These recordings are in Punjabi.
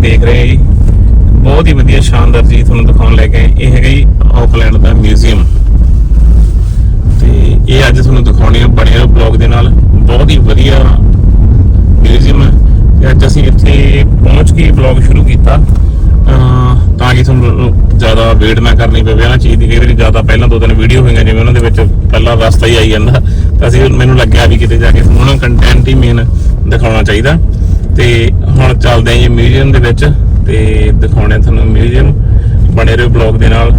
ਤੁਸੀਂ ਦੇਖ ਰਹੇ ਜੀ। ਬਹੁਤ ਹੀ ਵਧੀਆ ਸ਼ਾਨਦਾਰ ਚੀਜ਼ ਤੁਹਾਨੂੰ ਦਿਖਾਉਣ ਲੈ ਕੇ ਇਹ ਹੈਗਾ ਜੀ ਆਕਲੈਂਡ ਦਾ ਮਿਊਜ਼ੀਅਮ। ਤੇ ਇਹ ਅੱਜ ਤੁਹਾਨੂੰ ਦਿਖਾਉਣੀ ਆ ਬਣੇ ਬਲੌਗ ਦੇ ਨਾਲ। ਬਹੁਤ ਹੀ ਵਧੀਆ ਮਿਊਜ਼ੀਅਮ ਹੈ। ਤੇ ਅੱਜ ਅਸੀਂ ਇੱਥੇ ਪਹੁੰਚ ਕੇ ਬਲੌਗ ਸ਼ੁਰੂ ਕੀਤਾ। ਤਾਂ ਕਿ ਤੁਹਾਨੂੰ ਜ਼ਿਆਦਾ ਵੇਟ ਨਾ ਕਰਨੀ ਪਵੇ। ਆ ਚੀਜ਼ ਦੀ ਕਈ ਵਾਰੀ ਜ਼ਿਆਦਾ ਪਹਿਲਾਂ ਦੋ ਤਿੰਨ ਵੀਡੀਓ ਹੋਈਆਂ, ਜਿਵੇਂ ਉਹਨਾਂ ਦੇ ਵਿੱਚ ਪਹਿਲਾਂ ਰਸਤਾ ਹੀ ਆਈ ਜਾਂਦਾ। ਤਾਂ ਅਸੀਂ, ਮੈਨੂੰ ਲੱਗਿਆ ਵੀ ਕਿਤੇ ਜਾ ਕੇ ਤੁਹਾਨੂੰ ਉਹਨਾਂ ਕੰਟੈਂਟ ਹੀ ਮੇਨ ਦਿਖਾਉਣਾ ਚਾਹੀਦਾ। ਤੇ ਹੁਣ ਚੱਲਦੇ ਆਂ ਜੀ ਮਿਊਜ਼ੀਅਮ ਦੇ ਵਿੱਚ ਤੇ ਦਿਖਾਉਣੇ ਤੁਹਾਨੂੰ ਮਿਊਜ਼ੀਅਮ ਬਣੇ ਰਹੋ ਬਲੌਗ ਦੇ ਨਾਲ।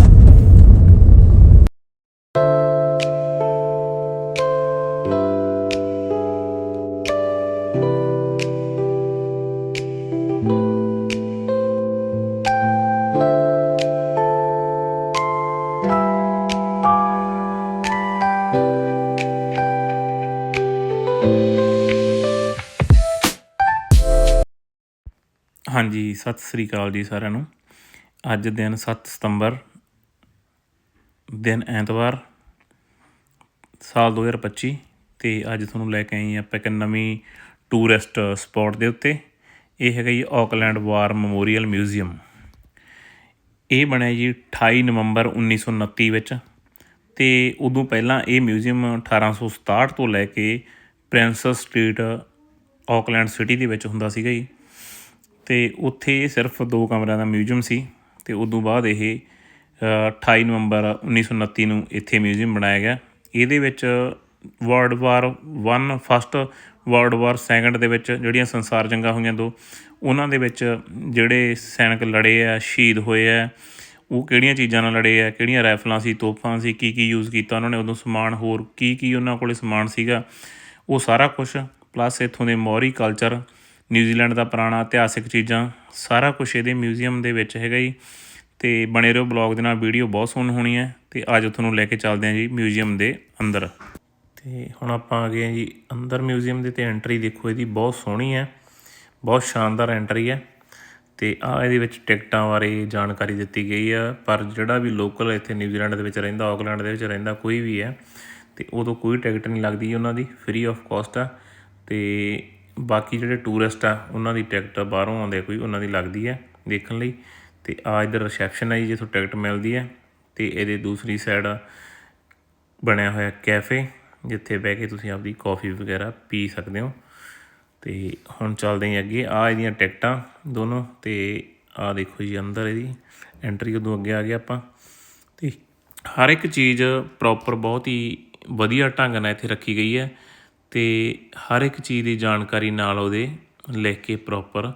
ਹਾਂਜੀ ਸਤਿ ਸ੍ਰੀ ਅਕਾਲ ਜੀ ਸਾਰਿਆਂ ਨੂੰ। ਅੱਜ ਦਿਨ 7 ਸਤੰਬਰ, ਦਿਨ ਐਤਵਾਰ, ਸਾਲ 2025 ਤੇ ਅੱਜ ਤੁਹਾਨੂੰ ਲੈ ਕੇ ਆਏ ਆਪਾਂ ਇੱਕ ਨਵੀਂ ਟੂਰਿਸਟ ਸਪੌਟ ਦੇ ਉੱਤੇ। ਇਹ ਹੈਗਾ ਜੀ ਆਕਲੈਂਡ ਵਾਰ ਮੈਮੋਰੀਅਲ ਮਿਊਜ਼ੀਅਮ ਇਹ ਬਣਿਆ ਜੀ 28 ਨਵੰਬਰ 1929 ਵਿੱਚ ਤੇ ਉਦੋਂ ਪਹਿਲਾਂ ਇਹ ਮਿਊਜ਼ੀਅਮ 1867 ਤੋਂ ਲੈ ਕੇ ਪ੍ਰਿੰਸਸ ਸਟਰੀਟ ਆਕਲੈਂਡ ਸਿਟੀ ਦੇ ਵਿੱਚ ਹੁੰਦਾ ਸੀਗਾ ਜੀ। ਤੇ ਉੱਥੇ ਸਿਰਫ ਦੋ ਕਮਰਿਆਂ ਦਾ ਮਿਊਜ਼ੀਅਮ ਸੀ ਤੇ ਉਦੋਂ ਬਾਅਦ ਇਹ ਅ, 28 ਨਵੰਬਰ 1929 ਨੂੰ ਇੱਥੇ ਮਿਊਜ਼ੀਅਮ ਬਣਾਇਆ ਗਿਆ। ਇਹਦੇ ਵਿੱਚ world war 1 first world war second ਦੇ ਵਿੱਚ ਜਿਹੜੀਆਂ ਸੰਸਾਰ ਜੰਗਾਂ ਹੋਈਆਂ ਦੋ ਉਹਨਾਂ ਦੇ ਵਿੱਚ ਜਿਹੜੇ ਸੈਨਿਕ ਲੜੇ ਆ ਸ਼ਹੀਦ ਹੋਏ ਆ ਉਹ ਕਿਹੜੀਆਂ ਚੀਜ਼ਾਂ ਨਾਲ ਲੜੇ ਆ ਕਿਹੜੀਆਂ ਰਾਈਫਲਾਂ ਸੀ ਤੋਪਾਂ ਸੀ ਕੀ ਕੀ ਯੂਜ਼ ਕੀਤਾ ਉਹਨਾਂ ਨੇ ਉਦੋਂ ਸਮਾਨ ਹੋਰ ਕੀ ਕੀ ਉਹਨਾਂ ਕੋਲੇ ਸਮਾਨ ਸੀਗਾ ਉਹ ਸਾਰਾ ਕੁਝ ਪਲੱਸ ਇੱਥੋਂ ਦੇ ਮੌਰੀ ਕਲਚਰ ਨਿਊਜ਼ੀਲੈਂਡ ਦਾ ਪੁਰਾਣਾ ਇਤਿਹਾਸਿਕ ਚੀਜ਼ਾਂ, ਸਾਰਾ ਕੁਝ ਇਹਦੇ ਮਿਊਜ਼ੀਅਮ ਦੇ ਵਿੱਚ ਹੈਗਾ ਜੀ। ਤੇ ਬਣੇ ਰਹੋ ਬਲੌਗ ਦੇ ਨਾਲ, ਵੀਡੀਓ ਬਹੁਤ ਸੋਹਣੀ ਹੋਣੀ ਹੈ। ਤੇ ਅੱਜ ਤੁਹਾਨੂੰ ਲੈ ਕੇ ਚੱਲਦੇ ਹਾਂ ਜੀ ਮਿਊਜ਼ੀਅਮ ਦੇ ਅੰਦਰ। ਤੇ ਹੁਣ ਆਪਾਂ ਆ ਗਏ ਹਾਂ ਜੀ ਅੰਦਰ ਮਿਊਜ਼ੀਅਮ ਦੇ ਤੇ ਐਂਟਰੀ ਦੇਖੋ, ਇਹਦੀ ਬਹੁਤ ਸੋਹਣੀ ਹੈ, ਬਹੁਤ ਸ਼ਾਨਦਾਰ ਐਂਟਰੀ ਹੈ। ਤੇ ਆ ਇਹਦੇ ਵਿੱਚ ਟਿਕਟਾਂ ਬਾਰੇ ਜਾਣਕਾਰੀ ਦਿੱਤੀ ਗਈ ਆ, ਪਰ ਜਿਹੜਾ ਵੀ ਲੋਕਲ ਇੱਥੇ ਨਿਊਜ਼ੀਲੈਂਡ ਦੇ ਵਿੱਚ ਰਹਿੰਦਾ, ਆਕਲੈਂਡ ਦੇ ਵਿੱਚ ਰਹਿੰਦਾ, ਕੋਈ ਵੀ ਹੈ, ਤੇ ਉਦੋਂ ਕੋਈ ਟਿਕਟ ਨਹੀਂ ਲੱਗਦੀ ਉਹਨਾਂ ਦੀ ਫ੍ਰੀ ਆਫ ਕਾਸਟ ਆ। ਤੇ ਬਾਕੀ ਜਿਹੜੇ ਟੂਰਿਸਟ ਆ, ਉਹਨਾਂ ਦੀ ਟਿਕਟ ਬਾਹਰੋਂ ਆਉਂਦੇ ਕੋਈ, ਉਹਨਾਂ ਦੀ ਲੱਗਦੀ ਹੈ ਦੇਖਣ ਲਈ। ਤੇ ਆ ਇਧਰ ਰਿਸੈਪਸ਼ਨ ਹੈ ਜੀ, ਜਿੱਥੋਂ ਟਿਕਟ ਮਿਲਦੀ ਹੈ। ਤੇ ਇਹਦੇ ਦੂਸਰੀ ਸਾਈਡ ਬਣਿਆ ਹੋਇਆ ਕੈਫੇ ਜਿੱਥੇ ਬਹਿ ਕੇ ਤੁਸੀਂ ਆਪਦੀ ਕਾਫੀ ਵਗੈਰਾ ਪੀ ਸਕਦੇ ਹੋ। ਤੇ ਹੁਣ ਚੱਲਦੇ ਹਾਂ ਅੱਗੇ। ਆ ਇਹਦੀਆਂ ਟਿਕਟਾਂ ਦੋਨੋਂ, ਤੇ ਆ ਦੇਖੋ ਜੀ ਅੰਦਰ ਇਹਦੀ ਐਂਟਰੀ ਉਦੋਂ ਅੱਗੇ ਆ ਗਿਆ ਆਪਾਂ। ਤੇ ਹਰ ਇੱਕ ਚੀਜ਼ ਪ੍ਰੋਪਰ ਬਹੁਤ ਹੀ ਵਧੀਆ ਢੰਗ ਨਾਲ ਇੱਥੇ ਰੱਖੀ ਗਈ ਹੈ। ਤੇ ਹਰ ਇੱਕ ਚੀਜ਼ ਦੀ ਜਾਣਕਾਰੀ ਨਾਲ ਉਹਦੇ ਲਿਖ ਕੇ ਪ੍ਰੋਪਰ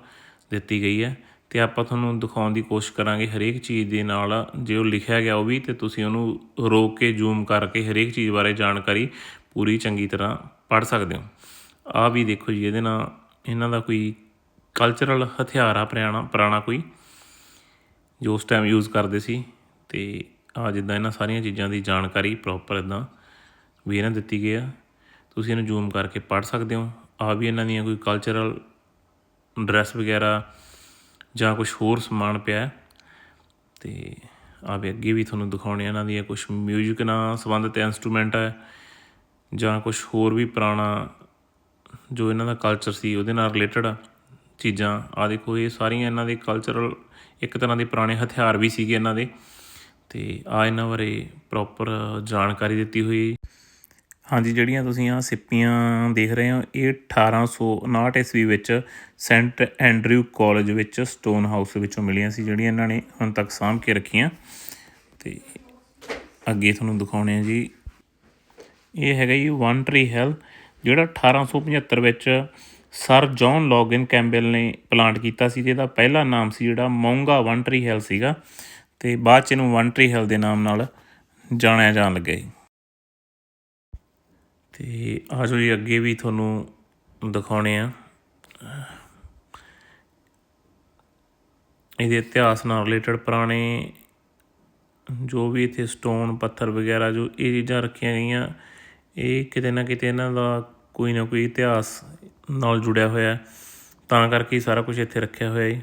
ਦਿੱਤੀ ਗਈ ਹੈ। ਅਤੇ ਆਪਾਂ ਤੁਹਾਨੂੰ ਦਿਖਾਉਣ ਦੀ ਕੋਸ਼ਿਸ਼ ਕਰਾਂਗੇ ਹਰੇਕ ਚੀਜ਼ ਦੇ ਨਾਲ, ਜੇ ਉਹ ਲਿਖਿਆ ਗਿਆ ਉਹ ਵੀ ਤੇ ਤੁਸੀਂ ਉਹਨੂੰ ਰੋਕ ਕੇ ਜ਼ੂਮ ਕਰਕੇ ਹਰੇਕ ਚੀਜ਼ ਬਾਰੇ ਜਾਣਕਾਰੀ ਪੂਰੀ ਚੰਗੀ ਤਰ੍ਹਾਂ ਪੜ੍ਹ ਸਕਦੇ ਹੋ। ਆ ਵੀ ਦੇਖੋ ਜੀ, ਇਹਦੇ ਨਾਲ ਇਹਨਾਂ ਦਾ ਕੋਈ ਕਲਚਰਲ ਹਥਿਆਰ ਆ, ਪੁਰਾਣਾ ਪੁਰਾਣਾ ਕੋਈ, ਜੋ ਉਸ ਟਾਈਮ ਯੂਜ਼ ਕਰਦੇ ਸੀ। ਤੇ ਆ ਜਿੱਦਾਂ ਇਹਨਾਂ ਸਾਰੀਆਂ ਚੀਜ਼ਾਂ ਦੀ ਜਾਣਕਾਰੀ ਪ੍ਰੋਪਰ ਇਦਾਂ ਵੀ ਇਹਨਾਂ ਦਿੱਤੀ ਗਈ ਆ। ਤੁਸੀਂ ਇਹਨੂੰ ਜ਼ੂਮ ਕਰਕੇ ਪੜ੍ਹ ਸਕਦੇ ਹੋ। ਆ ਵੀ ਇਹਨਾਂ ਦੀਆਂ ਕੋਈ ਕਲਚਰਲ ਡਰੈਸ ਵਗੈਰਾ ਜਾਂ ਕੁਝ ਹੋਰ ਸਮਾਨ ਪਿਆ ਹੈ। ਤੇ ਆ ਵੀ ਅੱਗੇ ਵੀ ਤੁਹਾਨੂੰ ਦਿਖਾਉਣੇ ਇਹਨਾਂ ਦੀਆਂ ਕੁਝ 뮤직 ਨਾਲ ਸੰਬੰਧਿਤ ਇਨਸਟਰੂਮੈਂਟ ਹੈ ਜਾਂ ਕੁਝ ਹੋਰ ਵੀ ਪੁਰਾਣਾ ਜੋ ਇਹਨਾਂ ਦਾ ਕਲਚਰ ਸੀ ਉਹਦੇ ਨਾਲ ਰਿਲੇਟਡ ਚੀਜ਼ਾਂ। ਆ ਦੇਖੋ, ਇਹ ਸਾਰੀਆਂ ਇਹਨਾਂ ਦੇ ਕਲਚਰਲ ਇੱਕ ਤਰ੍ਹਾਂ ਦੇ ਪੁਰਾਣੇ ਹਥਿਆਰ ਵੀ ਸੀਗੇ ਇਹਨਾਂ ਦੇ। ਤੇ ਆ ਇਹਨਾਂ ਬਾਰੇ ਪ੍ਰੋਪਰ ਜਾਣਕਾਰੀ ਦਿੱਤੀ ਹੋਈ ਹਾਂਜੀ, ਜਿਹੜੀਆਂ ਤੁਸੀਂ ਆ ਸਿੱਪੀਆਂ ਦੇਖ ਰਹੇ ਹੋ, ਇਹ 1859 ਈਸਵੀ ਵਿੱਚ ਸੈਂਟ ਐਂਡਰਿਊ ਕਾਲਜ ਵਿੱਚ ਸਟੋਨ ਹਾਊਸ ਵਿੱਚੋਂ ਮਿਲੀਆਂ ਸੀ, ਜਿਹੜੀਆਂ ਇਹਨਾਂ ਨੇ ਹੁਣ ਤੱਕ ਸਾਂਭ ਕੇ ਰੱਖੀਆਂ। ਤੇ ਅੱਗੇ ਤੁਹਾਨੂੰ ਦਿਖਾਉਣੇ ਆ ਜੀ। ਇਹ ਹੈਗਾ ਜੀ ਵਨ ਟਰੀ ਹੈਲ, ਜਿਹੜਾ 1875 ਵਿੱਚ ਸਰ ਜੌਨ ਲੌਗਨ ਕੈਂਬਲ ਨੇ ਪਲਾਂਟ ਕੀਤਾ ਸੀ ਜਿਹਦਾ ਪਹਿਲਾ ਨਾਮ ਸੀ ਜਿਹੜਾ ਮੌਂਗਾ ਵਨ ਟਰੀ ਹੈਲ ਸੀਗਾ। ਤੇ ਬਾਅਦ ਚ ਇਹਨੂੰ ਵਨ ਟਰੀ ਹੈਲ ਦੇ ਨਾਮ ਨਾਲ ਜਾਣਿਆ ਜਾਣ ਲੱਗਾ ਜੀ। ਤੇ ਆਜੋ ਜੀ, ਅੱਗੇ ਵੀ ਤੁਹਾਨੂੰ ਦਿਖਾਉਣੇ ਆ। ਇਹਦੇ ਇਤਿਹਾਸ ਨਾਲ ਰਿਲੇਟਡ ਪੁਰਾਣੇ ਜੋ ਵੀ ਇੱਥੇ ਸਟੋਨ ਪੱਥਰ ਵਗੈਰਾ ਜੋ ਇਹ ਚੀਜ਼ਾਂ ਰੱਖੀਆਂ ਗਈਆਂ, ਇਹ ਕਿਤੇ ਨਾ ਕਿਤੇ ਇਹਨਾਂ ਦਾ ਕੋਈ ਨਾ ਕੋਈ ਇਤਿਹਾਸ ਨਾਲ ਜੁੜਿਆ ਹੋਇਆ ਤਾਂ ਕਰਕੇ ਸਾਰਾ ਕੁਝ ਇੱਥੇ ਰੱਖਿਆ ਹੋਇਆ ਹੈ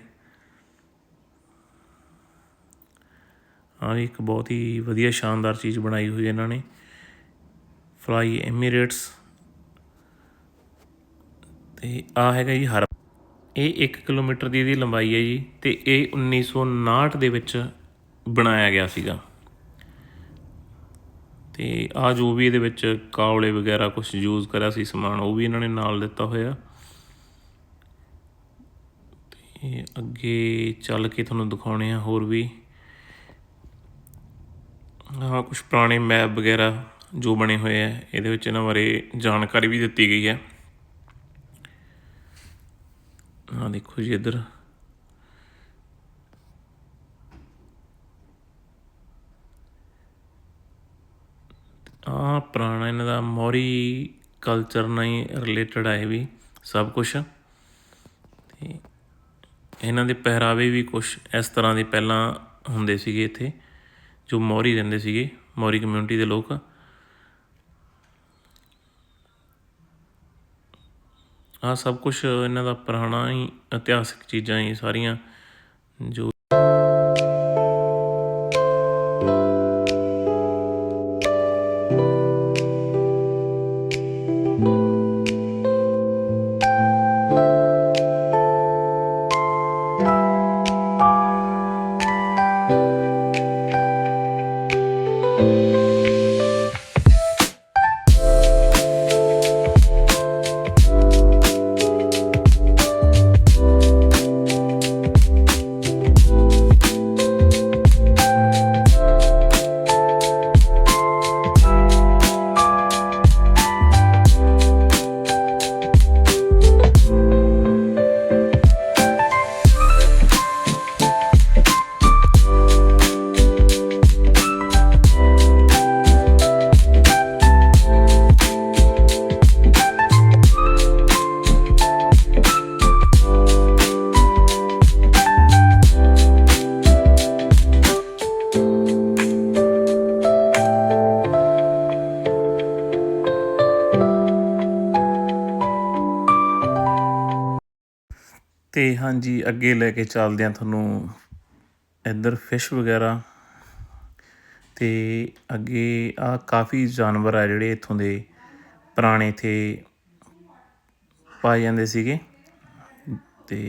ਹਾਂ ਇੱਕ ਬਹੁਤ ਹੀ ਵਧੀਆ ਸ਼ਾਨਦਾਰ ਚੀਜ਼ ਬਣਾਈ ਹੋਈ ਇਹਨਾਂ ਨੇ। ਫਲਾਈ ਐਮੀਰੇਟਸ ਤੇ ਆ ਹੈਗਾ ਜੀ ਹਰ ਇਹ 1 ਕਿਲੋਮੀਟਰ ਦੀ ਇਹਦੀ ਲੰਬਾਈ ਹੈ ਜੀ ਤੇ ਇਹ 1959 ਦੇ ਵਿੱਚ ਬਣਾਇਆ ਗਿਆ ਸੀਗਾ। ਤੇ ਆ ਜੋ ਵੀ ਇਹਦੇ ਵਿੱਚ ਕਾਵਲੇ ਵਗੈਰਾ ਕੁਝ ਯੂਜ਼ ਕਰਿਆ ਸੀ ਸਮਾਨ, ਉਹ ਵੀ ਇਹਨਾਂ ਨੇ ਨਾਲ ਦਿੱਤਾ ਹੋਇਆ। ਤੇ ਅੱਗੇ ਚੱਲ ਕੇ ਤੁਹਾਨੂੰ ਦਿਖਾਉਣੇ ਆ ਹੋਰ ਵੀ। ਹਾਂ ਕੁਝ ਪੁਰਾਣੇ ਮੈਪ ਵਗੈਰਾ ਜੋ ਬਣੇ ਹੋਏ ਆ, ਇਹਦੇ ਵਿੱਚ ਇਹਨਾਂ ਬਾਰੇ ਜਾਣਕਾਰੀ ਵੀ ਦਿੱਤੀ ਗਈ ਹੈ। ਆ ਦੇਖੋ ਜੀ ਇੱਧਰ। ਆ ਪੁਰਾਣਾ ਇਹਨਾਂ ਦਾ ਮੌਰੀ ਕਲਚਰ ਨਾਲ ਹੀ ਰਿਲੇਟਡ ਹੈ ਵੀ, ਸਭ ਕੁਝ ਤੇ ਇਹਨਾਂ ਦੇ ਪਹਿਰਾਵੇ ਵੀ ਕੁਝ ਇਸ ਤਰ੍ਹਾਂ ਦੇ ਪਹਿਲਾਂ ਹੁੰਦੇ ਸੀਗੇ ਇੱਥੇ, ਜੋ ਮੌਰੀ ਰਹਿੰਦੇ ਸੀਗੇ, ਮੌਰੀ ਕਮਿਊਨਿਟੀ ਦੇ ਲੋਕ। ਆਹ ਸਭ ਕੁਛ ਇਹਨਾਂ ਦਾ ਪੁਰਾਣਾ ਹੀ ਇਤਿਹਾਸਿਕ ਚੀਜ਼ਾਂ ਹੀ ਸਾਰੀਆਂ ਜੋ ਤੇ ਹਾਂਜੀ, ਅੱਗੇ ਲੈ ਕੇ ਚੱਲਦੇ ਆ ਤੁਹਾਨੂੰ ਇੱਧਰ ਫਿਸ਼ ਵਗੈਰਾ। ਤੇ ਅੱਗੇ ਆ ਕਾਫੀ ਜਾਨਵਰ ਆ ਜਿਹੜੇ ਇੱਥੋਂ ਦੇ ਪੁਰਾਣੇ ਇੱਥੇ ਪਾਏ ਜਾਂਦੇ ਸੀਗੇ। ਤੇ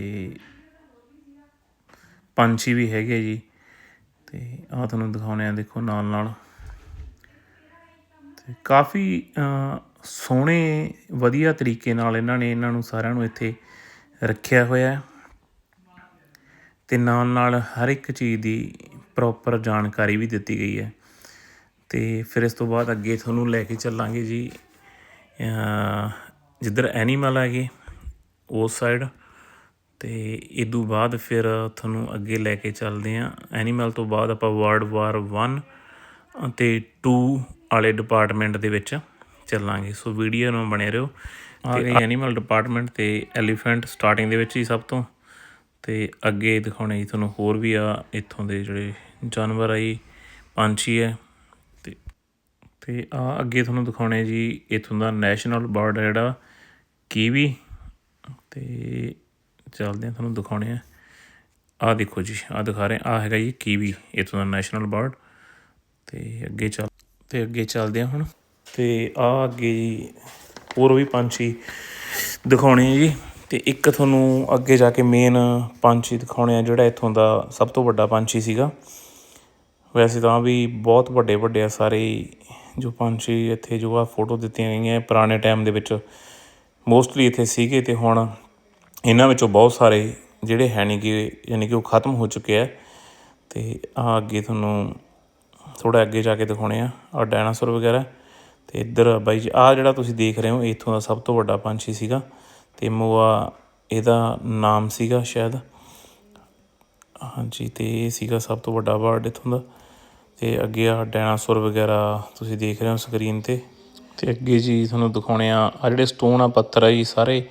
ਪੰਛੀ ਵੀ ਹੈਗੇ ਜੀ। ਤੇ ਆ ਤੁਹਾਨੂੰ ਦਿਖਾਉਣੇ ਆ ਦੇਖੋ ਨਾਲ ਨਾਲ। ਤੇ ਕਾਫੀ ਸੋਹਣੇ, ਵਧੀਆ ਤਰੀਕੇ ਨਾਲ ਇਹਨਾਂ ਨੇ, ਇਹਨਾਂ ਨੂੰ ਸਾਰਿਆਂ ਨੂੰ ਇੱਥੇ ਰੱਖਿਆ ਹੋਇਆ ਹੈ ਤੇ ਨਾਲ ਨਾਲ ਹਰ ਇੱਕ ਚੀਜ਼ ਦੀ ਪ੍ਰੋਪਰ ਜਾਣਕਾਰੀ ਵੀ ਦਿੱਤੀ ਗਈ ਹੈ। ਤੇ ਫਿਰ ਇਸ ਤੋਂ ਬਾਅਦ ਅੱਗੇ ਤੁਹਾਨੂੰ ਲੈ ਕੇ ਚੱਲਾਂਗੇ ਜੀ। ਜਿੱਧਰ ਐਨੀਮਲ ਹੈਗੇ ਉਸ ਸਾਈਡ ਤੇ ਇਦੋਂ ਬਾਅਦ ਫਿਰ ਤੁਹਾਨੂੰ ਅੱਗੇ ਲੈ ਕੇ ਚੱਲਦੇ ਹਾਂ। ਐਨੀਮਲ ਤੋਂ ਬਾਅਦ ਆਪਾਂ ਵਰਲਡ ਵਾਰ 1 ਅਤੇ 2 ਵਾਲੇ ਡਿਪਾਰਟਮੈਂਟ ਦੇ ਵਿੱਚ ਚੱਲਾਂਗੇ। ਸੋ ਵੀਡੀਓ ਨੂੰ ਬਣੇ ਰਹੋ। ਆ ਗਈ ਐਨੀਮਲ ਡਿਪਾਰਟਮੈਂਟ ਤੇ ਐਲੀਫੈਂਟ ਸਟਾਰਟਿੰਗ ਦੇ ਵਿੱਚ ਹੀ ਸਭ ਤੋਂ। ਤੇ ਅੱਗੇ ਦਿਖਾਉਣੇ ਜੀ ਤੁਹਾਨੂੰ ਹੋਰ ਵੀ ਆ ਇੱਥੋਂ ਦੇ ਜਿਹੜੇ ਜਾਨਵਰ ਆ ਜੀ ਪੰਛੀ ਹੈ ਤੇ ਤੇ ਆ ਅੱਗੇ ਤੁਹਾਨੂੰ ਦਿਖਾਉਣੇ ਜੀ ਇੱਥੋਂ ਦਾ ਨੈਸ਼ਨਲ ਬਰਡ ਹੈ ਜਿਹੜਾ ਕੀਵੀ। ਤੇ ਚੱਲਦੇ ਆ ਤੁਹਾਨੂੰ ਦਿਖਾਉਣੇ ਆ। ਆ ਦੇਖੋ ਜੀ ਆ ਦਿਖਾ ਰਹੇ ਆ ਹੈਗਾ ਜੀ ਕੀਵੀ ਇੱਥੋਂ ਦਾ ਨੈਸ਼ਨਲ ਬਰਡ ਤੇ ਅੱਗੇ ਚੱਲ ਤੇ ਅੱਗੇ ਚੱਲਦੇ ਆ ਹੁਣ। ਤੇ ਆ ਅੱਗੇ ਜੀ ਹੋਰ ਵੀ ਪੰਛੀ ਦਿਖਾਉਣੇ ਆ ਜੀ। ਤੇ ਇੱਕ ਤੁਹਾਨੂੰ ਅੱਗੇ ਜਾ ਕੇ ਮੇਨ ਪੰਛੀ ਦਿਖਾਉਣੇ ਆ, ਜਿਹੜਾ ਇੱਥੋਂ ਦਾ ਸਭ ਤੋਂ ਵੱਡਾ ਪੰਛੀ ਸੀਗਾ। ਵੈਸੇ ਤਾਂ ਵੀ ਬਹੁਤ ਵੱਡੇ ਵੱਡੇ ਆ ਸਾਰੇ ਜੋ ਪੰਛੀ ਇੱਥੇ ਜੋ ਆ ਫੋਟੋ ਦਿੱਤੀਆਂ ਗਈਆਂ ਪੁਰਾਣੇ ਟਾਈਮ ਦੇ ਵਿੱਚ। ਮੋਸਟਲੀ ਇੱਥੇ ਸੀਗੇ ਤੇ ਹੁਣ ਇਹਨਾਂ ਵਿੱਚੋਂ ਬਹੁਤ ਸਾਰੇ ਜਿਹੜੇ ਹੈ ਨਹੀਂ ਕਿ ਯਾਨੀ ਕਿ ਉਹ ਖਤਮ ਹੋ ਚੁੱਕੇ ਆ। ਤੇ ਆ ਅੱਗੇ ਤੁਹਾਨੂੰ ਥੋੜਾ ਅੱਗੇ ਜਾ ਕੇ ਦਿਖਾਉਣੇ ਆ ਆ ਡਾਇਨਾਸੌਰ ਵਗੈਰਾ। ਅਤੇ ਇੱਧਰ ਬਾਈ ਜੀ, ਆਹ ਜਿਹੜਾ ਤੁਸੀਂ ਦੇਖ ਰਹੇ ਹੋ, ਇੱਥੋਂ ਦਾ ਸਭ ਤੋਂ ਵੱਡਾ ਪੰਛੀ ਸੀਗਾ ਅਤੇ ਮੋਆ ਇਹਦਾ ਨਾਮ ਸੀਗਾ ਸ਼ਾਇਦ। ਹਾਂਜੀ ਅਤੇ ਇਹ ਸੀਗਾ ਸਭ ਤੋਂ ਵੱਡਾ ਬਰਡ ਇੱਥੋਂ ਦਾ। ਅਤੇ ਅੱਗੇ ਆ ਡਾਇਨਾਸੌਰ ਵਗੈਰਾ ਤੁਸੀਂ ਦੇਖ ਰਹੇ ਹੋ ਸਕਰੀਨ ਤੇ। ਤੇ ਅੱਗੇ ਜੀ ਤੁਹਾਨੂੰ ਦਿਖਾਉਣੇ ਆ ਆ ਜਿਹੜੇ ਸਟੋਨ ਆ, ਪੱਥਰ ਆ ਜੀ ਸਾਰੇ,